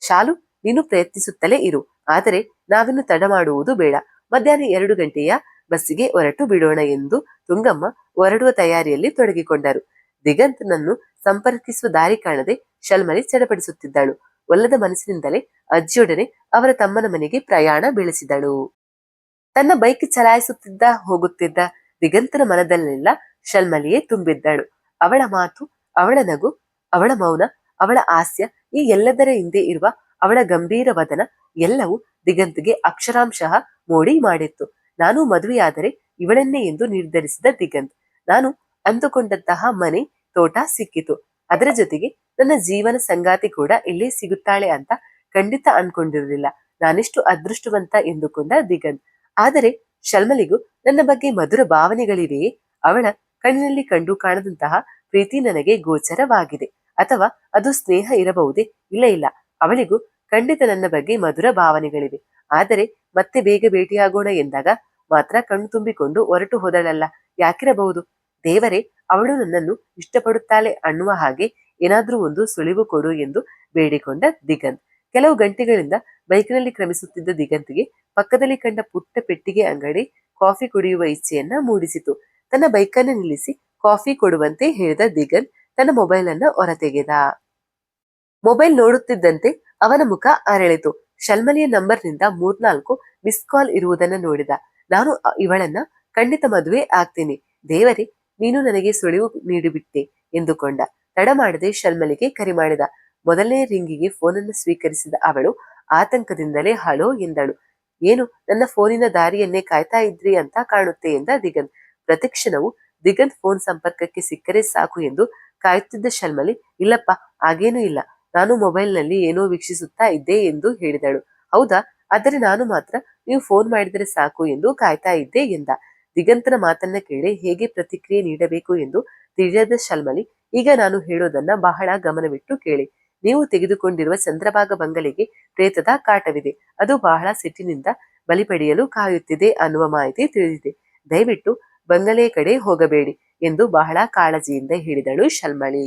ಶಾಲು, ನೀನು ಪ್ರಯತ್ನಿಸುತ್ತಲೇ ಇರು. ಆದರೆ ನಾವಿನ್ನು ತಡ ಮಾಡುವುದು ಬೇಡ. ಮಧ್ಯಾಹ್ನ ಎರಡು ಗಂಟೆಯ ಬಸ್ಸಿಗೆ ಹೊರಟು ಬಿಡೋಣ ಎಂದು ತುಂಗಮ್ಮ ಹೊರಡುವ ತಯಾರಿಯಲ್ಲಿ ತೊಡಗಿಕೊಂಡರು. ದಿಗಂತನನ್ನು ಸಂಪರ್ಕಿಸುವ ದಾರಿ ಕಾಣದೆ ಶಲ್ಮಲಿ ಚಡಪಡಿಸುತ್ತಿದ್ದಳು. ಒಲ್ಲದ ಮನಸ್ಸಿನಿಂದಲೇ ಅಜ್ಜಿಯೊಡನೆ ಅವರ ತಮ್ಮನ ಮನೆಗೆ ಪ್ರಯಾಣ ಬೆಳೆಸಿದಳು. ತನ್ನ ಬೈಕ್ ಚಲಾಯಿಸುತ್ತಿದ್ದ, ಹೋಗುತ್ತಿದ್ದ ದಿಗಂತನ ಮನದಲ್ಲೆಲ್ಲ ಶಲ್ಮಲಿಯೇ ತುಂಬಿದ್ದಳು. ಅವಳ ಮಾತು, ಅವಳ ನಗು, ಅವಳ ಮೌನ, ಅವಳ ಹಾಸ್ಯ, ಈ ಎಲ್ಲದರ ಹಿಂದೆ ಇರುವ ಅವಳ ಗಂಭೀರ ವದನ ಎಲ್ಲವೂ ದಿಗಂತ್ಗೆ ಅಕ್ಷರಾಂಶಃ ಮೋಡಿ ಮಾಡಿತ್ತು. ನಾನು ಮದುವೆಯಾದರೆ ಇವಳನ್ನೇ ಎಂದು ನಿರ್ಧರಿಸಿದ ದಿಗಂತ್. ನಾನು ಅಂದುಕೊಂಡಂತಹ ಮನೆ, ತೋಟ ಸಿಕ್ಕಿತು. ಅದರ ಜೊತೆಗೆ ನನ್ನ ಜೀವನ ಸಂಗಾತಿ ಕೂಡ ಇಲ್ಲೇ ಸಿಗುತ್ತಾಳೆ ಅಂತ ಖಂಡಿತ ಅನ್ಕೊಂಡಿರಲಿಲ್ಲ. ನಾನಿಷ್ಟು ಅದೃಷ್ಟವಂತ ಎಂದುಕೊಂಡ ದಿಗಂತ್. ಆದರೆ ಶಲ್ಮಲಿಗೂ ನನ್ನ ಬಗ್ಗೆ ಮಧುರ ಭಾವನೆಗಳಿವೆಯೇ? ಅವಳ ಕಣ್ಣಿನಲ್ಲಿ ಕಂಡು ಕಾಣದಂತಹ ಪ್ರೀತಿ ನನಗೆ ಗೋಚರವಾಗಿದೆ. ಅಥವಾ ಅದು ಸ್ನೇಹ ಇರಬಹುದೇ? ಇಲ್ಲ ಇಲ್ಲ. ಅವಳಿಗೂ ಖಂಡಿತ ನನ್ನ ಬಗ್ಗೆ ಮಧುರ ಭಾವನೆಗಳಿವೆ. ಆದರೆ ಮತ್ತೆ ಬೇಗ ಭೇಟಿಯಾಗೋಣ ಎಂದಾಗ ಮಾತ್ರ ಕಣ್ಣು ತುಂಬಿಕೊಂಡು ಹೊರಟು ಹೋದಳಲ್ಲ. ಯಾಕಿರಬಹುದು? ದೇವರೇ, ಅವಳು ನನ್ನನ್ನು ಇಷ್ಟಪಡುತ್ತಾಳೆ ಅನ್ನುವ ಹಾಗೆ ಏನಾದ್ರೂ ಒಂದು ಸುಳಿವು ಕೊಡು ಎಂದು ಬೇಡಿಕೊಂಡ ದಿಗಂತ್. ಕೆಲವು ಗಂಟೆಗಳಿಂದ ಬೈಕ್ನಲ್ಲಿ ಕ್ರಮಿಸುತ್ತಿದ್ದ ದಿಗಂತಿಗೆ ಪಕ್ಕದಲ್ಲಿ ಕಂಡ ಪುಟ್ಟ ಪೆಟ್ಟಿಗೆ ಅಂಗಡಿ ಕಾಫಿ ಕುಡಿಯುವ ಇಚ್ಛೆಯನ್ನ ಮೂಡಿಸಿತು. ತನ್ನ ಬೈಕನ್ನು ನಿಲ್ಲಿಸಿ ಕಾಫಿ ಕೊಡುವಂತೆ ಹೇಳಿದ ದಿಗಂತ್ ತನ್ನ ಮೊಬೈಲ್ ಅನ್ನ ಹೊರತೆಗೆದ. ಮೊಬೈಲ್ ನೋಡುತ್ತಿದ್ದಂತೆ ಅವನ ಮುಖ ಅರಳಿತು. ಶಲ್ಮಲಿಯ ನಂಬರ್ನಿಂದ ಮೂರ್ನಾಲ್ಕು ಮಿಸ್ ಕಾಲ್ ಇರುವುದನ್ನ ನೋಡಿದ. ನಾನು ಇವಳನ್ನ ಖಂಡಿತ ಮದುವೆ ಆಗ್ತೀನಿ. ದೇವರೇ, ನೀನು ನನಗೆ ಸುಳಿವು ನೀಡಿಬಿಟ್ಟೆ ಎಂದುಕೊಂಡ. ತಡ ಮಾಡದೆ ಶಲ್ಮಲಿಗೆ ಕರೆ ಮಾಡಿದ. ಮೊದಲನೇ ರಿಂಗಿಗೆ ಫೋನನ್ನು ಸ್ವೀಕರಿಸಿದ ಅವಳು ಆತಂಕದಿಂದಲೇ ಹಲೋ ಎಂದಳು. ಏನು, ನನ್ನ ಫೋನಿನ ದಾರಿಯನ್ನೇ ಕಾಯ್ತಾ ಇದ್ರಿ ಅಂತ ಕಾಣುತ್ತೆ ಎಂದ ದಿಗನ್ ಪ್ರತಿಕ್ಷಣವು ದಿಗಂತ್ ಫೋನ್ ಸಂಪರ್ಕಕ್ಕೆ ಸಿಕ್ಕರೆ ಸಾಕು ಎಂದು ಕಾಯುತ್ತಿದ್ದ ಶಲ್ಮಲಿ ಇಲ್ಲಪ್ಪ, ಹಾಗೇನೂ ಇಲ್ಲ. ನಾನು ಮೊಬೈಲ್ನಲ್ಲಿ ಏನೋ ವೀಕ್ಷಿಸುತ್ತಾ ಇದ್ದೆ ಎಂದು ಹೇಳಿದಳು. ಹೌದಾ? ಆದರೆ ನಾನು ಮಾತ್ರ ನೀವು ಫೋನ್ ಮಾಡಿದರೆ ಸಾಕು ಎಂದು ಕಾಯ್ತಾ ಇದ್ದೆ ಎಂದ. ದಿಗಂತನ ಮಾತನ್ನ ಕೇಳಿ ಹೇಗೆ ಪ್ರತಿಕ್ರಿಯೆ ನೀಡಬೇಕು ಎಂದು ತಿಳಿಯದ ಶಲ್ಮಲಿ ಈಗ ನಾನು ಹೇಳೋದನ್ನ ಬಹಳ ಗಮನವಿಟ್ಟು ಕೇಳಿ. ನೀವು ತೆಗೆದುಕೊಂಡಿರುವ ಚಂದ್ರಭಾಗ ಬಂಗಲೆಗೆ ಪ್ರೇತದ ಕಾಟವಿದೆ. ಅದು ಬಹಳ ಸಿಟ್ಟಿನಿಂದ ಬಲಿ ಪಡೆಯಲು ಕಾಯುತ್ತಿದೆ ಅನ್ನುವ ಮಾಹಿತಿ ತಿಳಿದಿದೆ. ದಯವಿಟ್ಟು ಬಂಗಲೆ ಕಡೆ ಹೋಗಬೇಡಿ ಎಂದು ಬಹಳ ಕಾಳಜಿಯಿಂದ ಹೇಳಿದಳು ಶಲ್ಮಳಿ.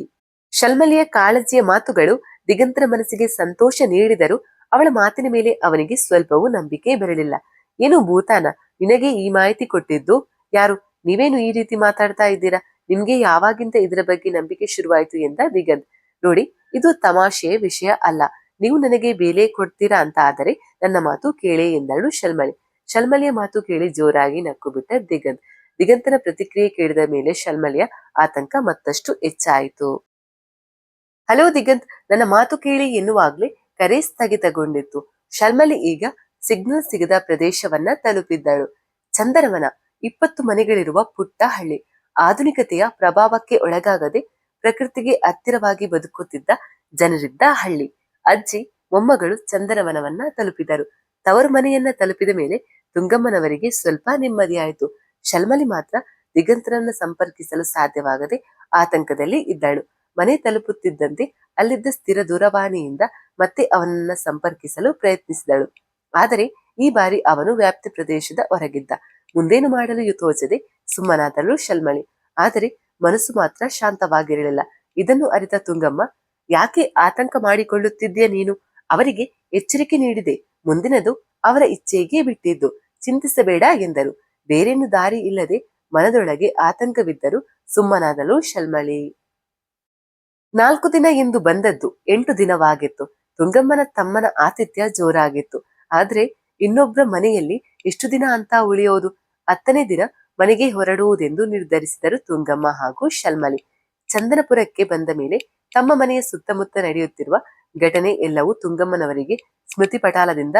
ಶಲ್ಮಲಿಯ ಕಾಳಜಿಯ ಮಾತುಗಳು ದಿಗಂತರ ಮನಸ್ಸಿಗೆ ಸಂತೋಷ ನೀಡಿದರೂ ಅವಳ ಮಾತಿನ ಮೇಲೆ ಅವನಿಗೆ ಸ್ವಲ್ಪವೂ ನಂಬಿಕೆ ಬರಲಿಲ್ಲ ಏನು ಭೂತಾನ, ನಿನಗೆ ಈ ಮಾಹಿತಿ ಕೊಟ್ಟಿದ್ದು? ಯಾರು? ನೀವೇನು ಈ ರೀತಿ ಮಾತಾಡ್ತಾ ಇದ್ದೀರಾ? ನಿಮ್ಗೆ ಯಾವಾಗಿಂದ ಇದರ ಬಗ್ಗೆ ನಂಬಿಕೆ ಶುರುವಾಯಿತು ಎಂದ ದಿಗಂತ್. ನೋಡಿ ಇದು ತಮಾಷೆಯ ವಿಷಯ ಅಲ್ಲ. ನೀವು ನನಗೆ ಬೇಲೆ ಕೊಡ್ತೀರಾ ಅಂತ ಆದರೆ ನನ್ನ ಮಾತು ಕೇಳಿ ಎಂದಳು ಶಲ್ಮಳಿ. ಶಲ್ಮಲಿಯ ಮಾತು ಕೇಳಿ ಜೋರಾಗಿ ನಕ್ಕು ಬಿಟ್ಟ ದಿಗಂತ್. ದಿಗಂತನ ಪ್ರತಿಕ್ರಿಯೆ ಕೇಳಿದ ಮೇಲೆ ಶಲ್ಮಲಿಯ ಆತಂಕ ಮತ್ತಷ್ಟು ಹೆಚ್ಚಾಯಿತು. ಹಲೋ ದಿಗಂತ್, ನನ್ನ ಮಾತು ಕೇಳಿ ಎನ್ನುವಾಗ್ಲೇ ಕರೆ ಸ್ಥಗಿತಗೊಂಡಿತ್ತು. ಶಲ್ಮಲಿ ಈಗ ಸಿಗ್ನಲ್ ಸಿಗದ ಪ್ರದೇಶವನ್ನ ತಲುಪಿದ್ದಳು. ಚಂದನವನ ಇಪ್ಪತ್ತು ಮನೆಗಳಿರುವ ಪುಟ್ಟ ಹಳ್ಳಿ ಆಧುನಿಕತೆಯ ಪ್ರಭಾವಕ್ಕೆ ಒಳಗಾಗದೆ ಪ್ರಕೃತಿಗೆ ಹತ್ತಿರವಾಗಿ ಬದುಕುತ್ತಿದ್ದ ಜನರಿದ್ದ ಹಳ್ಳಿ. ಅಜ್ಜಿ, ಮೊಮ್ಮಗಳು ಚಂದನವನವನ್ನ ತಲುಪಿದರು. ತವರು ಮನೆಯನ್ನ ತಲುಪಿದ ಮೇಲೆ ತುಂಗಮ್ಮನವರಿಗೆ ಸ್ವಲ್ಪ ನೆಮ್ಮದಿಯಾಯಿತು ಶಲ್ಮಲಿ ಮಾತ್ರ ದಿಗಂತರನ್ನ ಸಂಪರ್ಕಿಸಲು ಸಾಧ್ಯವಾಗದೆ ಆತಂಕದಲ್ಲಿ ಇದ್ದಳು. ಮನೆ ತಲುಪುತ್ತಿದ್ದಂತೆ ಅಲ್ಲಿದ್ದ ಸ್ಥಿರ ದೂರವಾಣಿಯಿಂದ ಮತ್ತೆ ಅವನನ್ನ ಸಂಪರ್ಕಿಸಲು ಪ್ರಯತ್ನಿಸಿದಳು. ಆದರೆ ಈ ಬಾರಿ ಅವನು ವ್ಯಾಪ್ತಿ ಪ್ರದೇಶದ ಹೊರಗಿದ್ದ. ಮುಂದೇನು ಮಾಡಲು ತೋಚದೆ ಸುಮ್ಮನಾದಳು ಶಲ್ಮಳಿ. ಆದರೆ ಮನಸ್ಸು ಮಾತ್ರ ಶಾಂತವಾಗಿರಲಿಲ್ಲ. ಇದನ್ನು ಅರಿತ ತುಂಗಮ್ಮ, ಯಾಕೆ ಆತಂಕ ಮಾಡಿಕೊಳ್ಳುತ್ತಿದ್ದೀಯ ನೀನು? ಅವರಿಗೆ ಎಚ್ಚರಿಕೆ ನೀಡಿದೆ. ಮುಂದಿನದು ಅವರ ಇಚ್ಛೆಗೆ ಬಿಟ್ಟಿದ್ದು. ಚಿಂತಿಸಬೇಡ ಎಂದರು. ಬೇರೇನು ದಾರಿ ಇಲ್ಲದೆ ಮನದೊಳಗೆ ಆತಂಕವಿದ್ದರು ಸುಮ್ಮನಾದಲು ಶಲ್ಮಳಿ. ನಾಲ್ಕು ದಿನ ಎಂದು ಬಂದದ್ದು ಎಂಟು ದಿನವಾಗಿತ್ತು. ತುಂಗಮ್ಮನ ತಮ್ಮನ ಆತಿಥ್ಯ ಜೋರಾಗಿತ್ತು. ಆದ್ರೆ ಇನ್ನೊಬ್ಬರ ಮನೆಯಲ್ಲಿ ಎಷ್ಟು ದಿನ ಅಂತ ಉಳಿಯೋದು? ಹತ್ತನೇ ದಿನ ಮನೆಗೆ ಹೊರಡುವುದೆಂದು ನಿರ್ಧರಿಸಿದರು ತುಂಗಮ್ಮ ಹಾಗೂ ಶಲ್ಮಲಿ. ಚಂದನಪುರಕ್ಕೆ ಬಂದ ಮೇಲೆ ತಮ್ಮ ಮನೆಯ ಸುತ್ತಮುತ್ತ ನಡೆಯುತ್ತಿರುವ ಘಟನೆ ಎಲ್ಲವೂ ತುಂಗಮ್ಮನವರಿಗೆ ಸ್ಮೃತಿ ಪಟಾಲದಿಂದ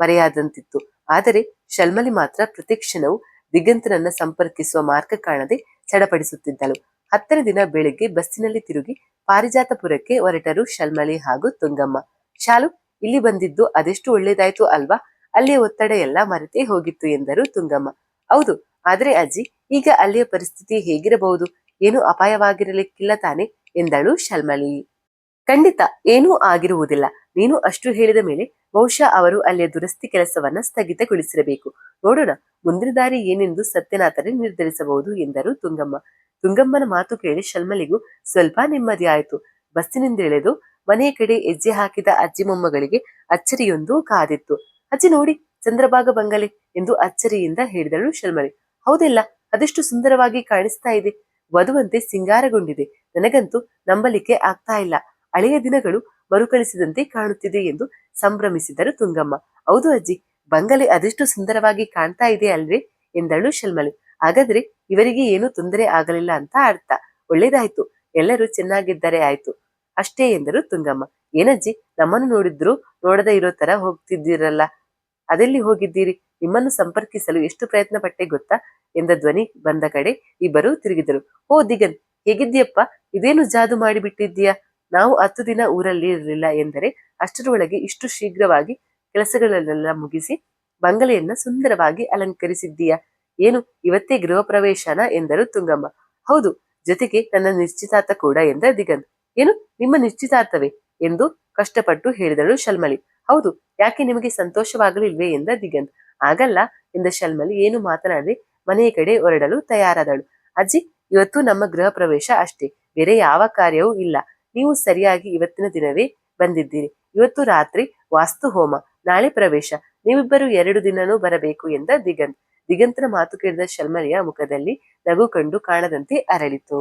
ಮರೆಯಾದಂತಿತ್ತು. ಆದರೆ ಶಲ್ಮಲಿ ಮಾತ್ರ ಪ್ರತಿಕ್ಷಣವು ದಿಗಂತನನ್ನ ಸಂಪರ್ಕಿಸುವ ಮಾರ್ಗ ಕಾಣದೆ ಚಡಪಡಿಸುತ್ತಿದ್ದಳು. ಹತ್ತನೇ ದಿನ ಬೆಳಿಗ್ಗೆ ಬಸ್ಸಿನಲ್ಲಿ ತಿರುಗಿ ಪಾರಿಜಾತಪುರಕ್ಕೆ ಹೊರಟರು ಶಲ್ಮಲಿ ಹಾಗೂ ತುಂಗಮ್ಮ. ಶಾಲು, ಇಲ್ಲಿ ಬಂದಿದ್ದು ಅದೆಷ್ಟು ಒಳ್ಳೇದಾಯ್ತು ಅಲ್ವಾ? ಅಲ್ಲಿಯ ಒತ್ತಡ ಎಲ್ಲ ಮರೆತೇ ಹೋಗಿತ್ತು ಎಂದರು ತುಂಗಮ್ಮ. ಹೌದು ಆದ್ರೆ ಅಜ್ಜಿ, ಈಗ ಅಲ್ಲಿಯ ಪರಿಸ್ಥಿತಿ ಹೇಗಿರಬಹುದು? ಏನು ಅಪಾಯವಾಗಿರಲಿಕ್ಕಿಲ್ಲ ತಾನೆ? ಎಂದಳು ಶಲ್ಮಲಿ ಖಂಡಿತ, ಏನೂ ಆಗಿರುವುದಿಲ್ಲ. ನೀನು ಅಷ್ಟು ಹೇಳಿದ ಮೇಲೆ ಬಹುಶಃ ಅವರು ಅಲ್ಲಿಯ ದುರಸ್ತಿ ಕೆಲಸವನ್ನ ಸ್ಥಗಿತಗೊಳಿಸಿರಬೇಕು. ನೋಡೋಣ, ಮುಂದಿನ ದಾರಿ ಏನೆಂದು ಸತ್ಯನಾಥರೇ ನಿರ್ಧರಿಸಬಹುದು ಎಂದರು ತುಂಗಮ್ಮ. ತುಂಗಮ್ಮನ ಮಾತು ಕೇಳಿ ಶಲ್ಮಲಿಗೂ ಸ್ವಲ್ಪ ನೆಮ್ಮದಿ ಆಯಿತು ಬಸ್ಸಿನಿಂದ ಇಳಿದು ಮನೆಯ ಕಡೆ ಹೆಜ್ಜೆ ಹಾಕಿದ ಅಜ್ಜಿ ಮೊಮ್ಮಗಳಿಗೆ ಅಚ್ಚರಿಯೊಂದು ಕಾದಿತ್ತು. ಅಜ್ಜಿ ನೋಡಿ, ಚಂದ್ರಭಾಗ ಬಂಗಲೆ ಎಂದು ಅಚ್ಚರಿಯಿಂದ ಹೇಳಿದಳು ಶಲ್ಮಳಿ. ಹೌದಿಲ್ಲ, ಅದೆಷ್ಟು ಸುಂದರವಾಗಿ ಕಾಣಿಸ್ತಾ ಇದೆ. ವಧುವಂತೆ ಸಿಂಗಾರಗೊಂಡಿದೆ. ನನಗಂತೂ ನಂಬಲಿಕ್ಕೆ ಆಗ್ತಾ ಇಲ್ಲ. ಹಳೆಯ ದಿನಗಳು ಮರುಕಳಿಸಿದಂತೆ ಕಾಣುತ್ತಿದೆ ಎಂದು ಸಂಭ್ರಮಿಸಿದರು ತುಂಗಮ್ಮ. ಹೌದು ಅಜ್ಜಿ, ಬಂಗಲೆ ಅದೆಷ್ಟು ಸುಂದರವಾಗಿ ಕಾಣ್ತಾ ಇದೆ ಅಲ್ವೇ? ಎಂದಳು ಶಲ್ಮಲೆ. ಹಾಗಾದ್ರೆ ಇವರಿಗೆ ಏನು ತೊಂದರೆ ಆಗಲಿಲ್ಲ ಅಂತ ಅರ್ಥ. ಒಳ್ಳೇದಾಯ್ತು, ಎಲ್ಲರೂ ಚೆನ್ನಾಗಿದ್ದರೆ ಆಯ್ತು. ಅಷ್ಟೇ ಎಂದರು ತುಂಗಮ್ಮ. ಏನಜ್ಜಿ, ನಮ್ಮನ್ನು ನೋಡಿದ್ರು ನೋಡದೇ ಇರೋ ತರ ಹೋಗ್ತಿದ್ದೀರಲ್ಲ. ಅದೆಲ್ಲಿ ಹೋಗಿದ್ದೀರಿ? ನಿಮ್ಮನ್ನು ಸಂಪರ್ಕಿಸಲು ಎಷ್ಟು ಪ್ರಯತ್ನ ಪಟ್ಟೆ ಗೊತ್ತಾ? ಎಂದ ಧ್ವನಿ ಬಂದ ಕಡೆ ಇಬ್ಬರು ತಿರುಗಿದರು. ಓ ದಿಗನ್ ಹೇಗಿದ್ದೀಯಪ್ಪ? ಇದೇನು ಜಾದು ಮಾಡಿಬಿಟ್ಟಿದ್ದೀಯಾ? ನಾವು ಹತ್ತು ದಿನ ಊರಲ್ಲಿ ಇರಲಿಲ್ಲ ಎಂದರೆ ಅಷ್ಟರೊಳಗೆ ಇಷ್ಟು ಶೀಘ್ರವಾಗಿ ಕೆಲಸಗಳನ್ನೆಲ್ಲ ಮುಗಿಸಿ ಬಂಗಲೆಯನ್ನ ಸುಂದರವಾಗಿ ಅಲಂಕರಿಸಿದ್ದೀಯಾ? ಏನು, ಇವತ್ತೇ ಗೃಹ ಪ್ರವೇಶನ? ಎಂದರು ತುಂಗಮ್ಮ. ಹೌದು, ಜೊತೆಗೆ ನನ್ನ ನಿಶ್ಚಿತಾರ್ಥ ಕೂಡ ಎಂದ ದಿಗಂತ್. ಏನು, ನಿಮ್ಮ ನಿಶ್ಚಿತಾರ್ಥವೇ? ಎಂದು ಕಷ್ಟಪಟ್ಟು ಹೇಳಿದಳು ಶಲ್ಮಳಿ. ಹೌದು, ಯಾಕೆ ನಿಮಗೆ ಸಂತೋಷವಾಗಲಿಲ್ವೇ ಎಂದ ದಿಗಂತ್. ಆಗಲ್ಲ ಎಂದ ಶಲ್ಮಲಿ ಏನು ಮಾತನಾಡದೆ, ಮನೆಯ ಕಡೆ ಹೊರಡಲು ತಯಾರಾದಳು. ಅಜ್ಜಿ, ಇವತ್ತು ನಮ್ಮ ಗೃಹ ಪ್ರವೇಶ ಅಷ್ಟೇ, ಬೇರೆ ಯಾವ ಕಾರ್ಯವೂ ಇಲ್ಲ. ನೀವು ಸರಿಯಾಗಿ ಇವತ್ತಿನ ದಿನವೇ ಬಂದಿದ್ದೀರಿ. ಇವತ್ತು ರಾತ್ರಿ ವಾಸ್ತು ಹೋಮ, ನಾಳೆ ಪ್ರವೇಶ. ನೀವಿಬ್ಬರು ಎರಡು ದಿನನೂ ಬರಬೇಕು ಎಂದ ದಿಗಂತ್. ದಿಗಂತನ ಮಾತು ಕೇಳಿದ ಶಲ್ಮಲಿಯ ಮುಖದಲ್ಲಿ ನಗು ಕಂಡು ಕಾಣದಂತೆ ಅರಳಿತು.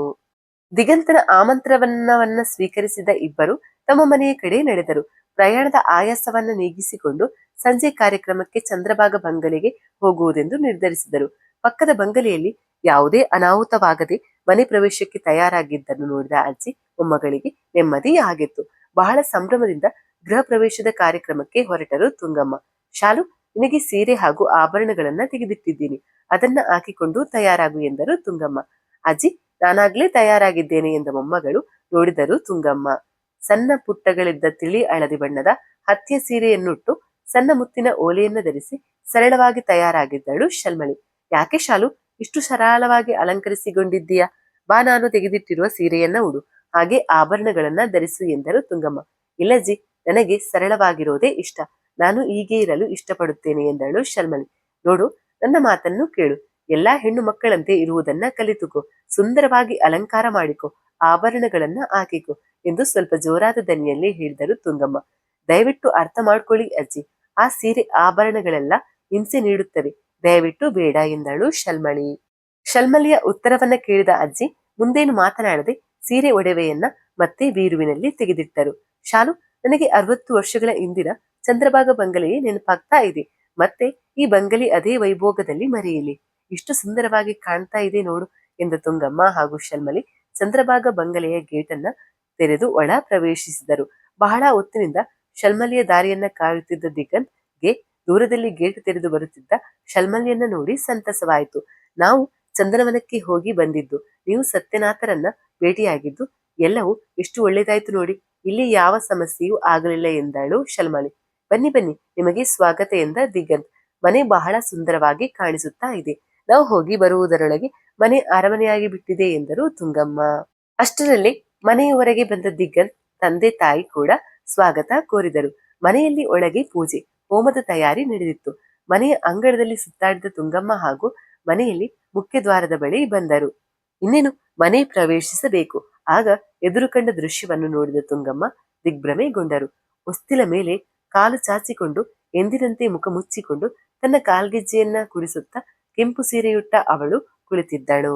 ದಿಗಂತನ ಆಮಂತ್ರಣವನ್ನ ಸ್ವೀಕರಿಸಿದ ಇಬ್ಬರು ತಮ್ಮ ಮನೆಯ ಕಡೆ ನಡೆದರು. ಪ್ರಯಾಣದ ಆಯಾಸವನ್ನ ನೀಗಿಸಿಕೊಂಡು ಸಂಜೆ ಕಾರ್ಯಕ್ರಮಕ್ಕೆ ಚಂದ್ರಭಾಗ ಬಂಗಲೆಗೆ ಹೋಗುವುದೆಂದು ನಿರ್ಧರಿಸಿದರು. ಪಕ್ಕದ ಬಂಗಲೆಯಲ್ಲಿ ಯಾವುದೇ ಅನಾಹುತವಾಗದೆ ಮನೆ ಪ್ರವೇಶಕ್ಕೆ ತಯಾರಾಗಿದ್ದನ್ನು ನೋಡಿದ ಅಜ್ಜಿ ಮೊಮ್ಮಗಳಿಗೆ ನೆಮ್ಮದಿ ಆಗಿತ್ತು. ಬಹಳ ಸಂಭ್ರಮದಿಂದ ಗೃಹ ಪ್ರವೇಶದ ಕಾರ್ಯಕ್ರಮಕ್ಕೆ ಹೊರಟರು ತುಂಗಮ್ಮ. ಶಾಲು, ನಿನಗೆ ಸೀರೆ ಹಾಗೂ ಆಭರಣಗಳನ್ನ ತೆಗೆದಿಟ್ಟಿದ್ದೀನಿ. ಅದನ್ನ ಹಾಕಿಕೊಂಡು ತಯಾರಾಗು ಎಂದರು ತುಂಗಮ್ಮ. ಅಜ್ಜಿ, ನಾನಾಗ್ಲೇ ತಯಾರಾಗಿದ್ದೇನೆ ಎಂದ ಮೊಮ್ಮಗಳು ನೋಡಿದರು ತುಂಗಮ್ಮ. ಸಣ್ಣ ಪುಟ್ಟಗಳಿದ್ದ ತಿಳಿ ಹಳದಿ ಬಣ್ಣದ ಹತ್ಯೆ ಸೀರೆಯನ್ನುಟ್ಟು ಸಣ್ಣ ಮುತ್ತಿನ ಓಲೆಯನ್ನ ಧರಿಸಿ ಸರಳವಾಗಿ ತಯಾರಾಗಿದ್ದಳು ಶಲ್ಮಳಿ. ಯಾಕೆ ಶಾಲು? ಇಷ್ಟು ಸರಳವಾಗಿ ಅಲಂಕರಿಸಿಕೊಂಡಿದ್ದೀಯಾ? ಬಾ ನಾನು ತೆಗೆದಿಟ್ಟಿರುವ ಸೀರೆಯನ್ನ ಉಡು. ಹಾಗೆ ಆಭರಣಗಳನ್ನ ಧರಿಸು ಎಂದರು ತುಂಗಮ್ಮ. ಇಲ್ಲಜಿ ನನಗೆ ಸರಳವಾಗಿರೋದೇ ಇಷ್ಟ. ನಾನು ಹೀಗೆ ಇರಲು ಇಷ್ಟಪಡುತ್ತೇನೆ ಎಂದಳು ಶಲ್ಮಳಿ. ನೋಡು, ನನ್ನ ಮಾತನ್ನು ಕೇಳು. ಎಲ್ಲಾ ಹೆಣ್ಣು ಮಕ್ಕಳಂತೆ ಇರುವುದನ್ನ ಕಲಿತುಕೋ. ಸುಂದರವಾಗಿ ಅಲಂಕಾರ ಮಾಡಿಕೊ. ಆಭರಣಗಳನ್ನ ಹಾಕಿಕೊ ಎಂದು ಸ್ವಲ್ಪ ಜೋರಾದ ದನಿಯಲ್ಲಿ ಹೇಳಿದರು ತುಂಗಮ್ಮ. ದಯವಿಟ್ಟು ಅರ್ಥ ಮಾಡ್ಕೊಳ್ಳಿ ಅಜ್ಜಿ, ಆ ಸೀರೆ ಆಭರಣಗಳೆಲ್ಲ ಹಿಂಸೆ ನೀಡುತ್ತವೆ. ದಯವಿಟ್ಟು ಬೇಡ ಎಂದಳು ಶಲ್ಮಳಿ ಶಲ್ಮಲಿಯ ಉತ್ತರವನ್ನ ಕೇಳಿದ ಅಜ್ಜಿ, ಮುಂದೇನು ಮಾತನಾಡದೆ ಸೀರೆ ಒಡವೆಯನ್ನ ಮತ್ತೆ ಬೀರುವಿನಲ್ಲಿ ತೆಗೆದಿಟ್ಟರು. ಶಾಲು, ನನಗೆ ಅರವತ್ತು ವರ್ಷಗಳ ಹಿಂದಿನ ಚಂದ್ರಭಾಗ ಬಂಗಲೆಯೇ ನೆನಪಾಗ್ತಾ ಇದೆ. ಮತ್ತೆ ಈ ಬಂಗಲೆ ಅದೇ ವೈಭೋಗದಲ್ಲಿ ಮರೆಯಲಿ. ಇಷ್ಟು ಸುಂದರವಾಗಿ ಕಾಣ್ತಾ ಇದೆ ನೋಡು ಎಂದ ತುಂಗಮ್ಮ ಹಾಗೂ ಶಲ್ಮಲಿ ಚಂದ್ರಭಾಗ ಬಂಗಲೆಯ ಗೇಟನ್ನ ತೆರೆದು ಒಳ ಪ್ರವೇಶಿಸಿದರು. ಬಹಳ ಹೊತ್ತಿನಿಂದ ಶಲ್ಮಲಿಯ ದಾರಿಯನ್ನ ಕಾಯುತ್ತಿದ್ದ ದಿಗಂತ್ಗೆ ದೂರದಲ್ಲಿ ಗೇಟ್ ತೆರೆದು ಬರುತ್ತಿದ್ದ ಶಲ್ಮಲಿಯನ್ನ ನೋಡಿ ಸಂತಸವಾಯಿತು. ನಾವು ಚಂದನವನಕ್ಕೆ ಹೋಗಿ ಬಂದಿದ್ದು, ನೀವು ಸತ್ಯನಾಥರನ್ನ ಭೇಟಿಯಾಗಿದ್ದು, ಎಲ್ಲವೂ ಎಷ್ಟು ಒಳ್ಳೇದಾಯ್ತು ನೋಡಿ, ಇಲ್ಲಿ ಯಾವ ಸಮಸ್ಯೆಯೂ ಆಗಲಿಲ್ಲ ಎಂದಳು ಶಲ್ಮಲಿ. ಬನ್ನಿ ಬನ್ನಿ, ನಿಮಗೆ ಸ್ವಾಗತ ಎಂದ ದಿಗಂತ್. ಮನೆ ಬಹಳ ಸುಂದರವಾಗಿ ಕಾಣಿಸುತ್ತಾ ಇದೆ. ನಾವು ಹೋಗಿ ಬರುವುದರೊಳಗೆ ಮನೆ ಅರಮನೆಯಾಗಿ ಬಿಟ್ಟಿದೆ ಎಂದರು ತುಂಗಮ್ಮ. ಅಷ್ಟರಲ್ಲಿ ಮನೆಯವರೆಗೆ ಬಂದ ದಿಗ್ಗನ್ ತಂದೆ ತಾಯಿ ಕೂಡ ಸ್ವಾಗತ ಕೋರಿದರು. ಮನೆಯಲ್ಲಿ ಒಳಗೆ ಪೂಜೆ, ಹೋಮದ ತಯಾರಿ ನಡೆದಿತ್ತು. ಮನೆಯ ಅಂಗಳದಲ್ಲಿ ಸುತ್ತಾಡಿದ ತುಂಗಮ್ಮ ಹಾಗೂ ಮನೆಯಲ್ಲಿ ಮುಖ್ಯ ದ್ವಾರದ ಬಳಿ ಬಂದರು. ಇನ್ನೇನು, ಮನೆ ಪ್ರವೇಶಿಸಬೇಕು. ಆಗ ಎದುರು ಕಂಡ ದೃಶ್ಯವನ್ನು ನೋಡಿದ ತುಂಗಮ್ಮ ದಿಗ್ಭ್ರಮೆಗೊಂಡರು. ಉಸ್ತಿಲ ಮೇಲೆ ಕಾಲು ಚಾಚಿಕೊಂಡು, ಎಂದಿನಂತೆ ಮುಖ ಮುಚ್ಚಿಕೊಂಡು ತನ್ನ ಕಾಲ್ಗೆಜ್ಜೆಯನ್ನ ಕುಡಿಸುತ್ತಾ ಕೆಂಪು ಸೀರೆಯುಟ್ಟ ಅವಳು ಕುಳಿತಿದ್ದಳು.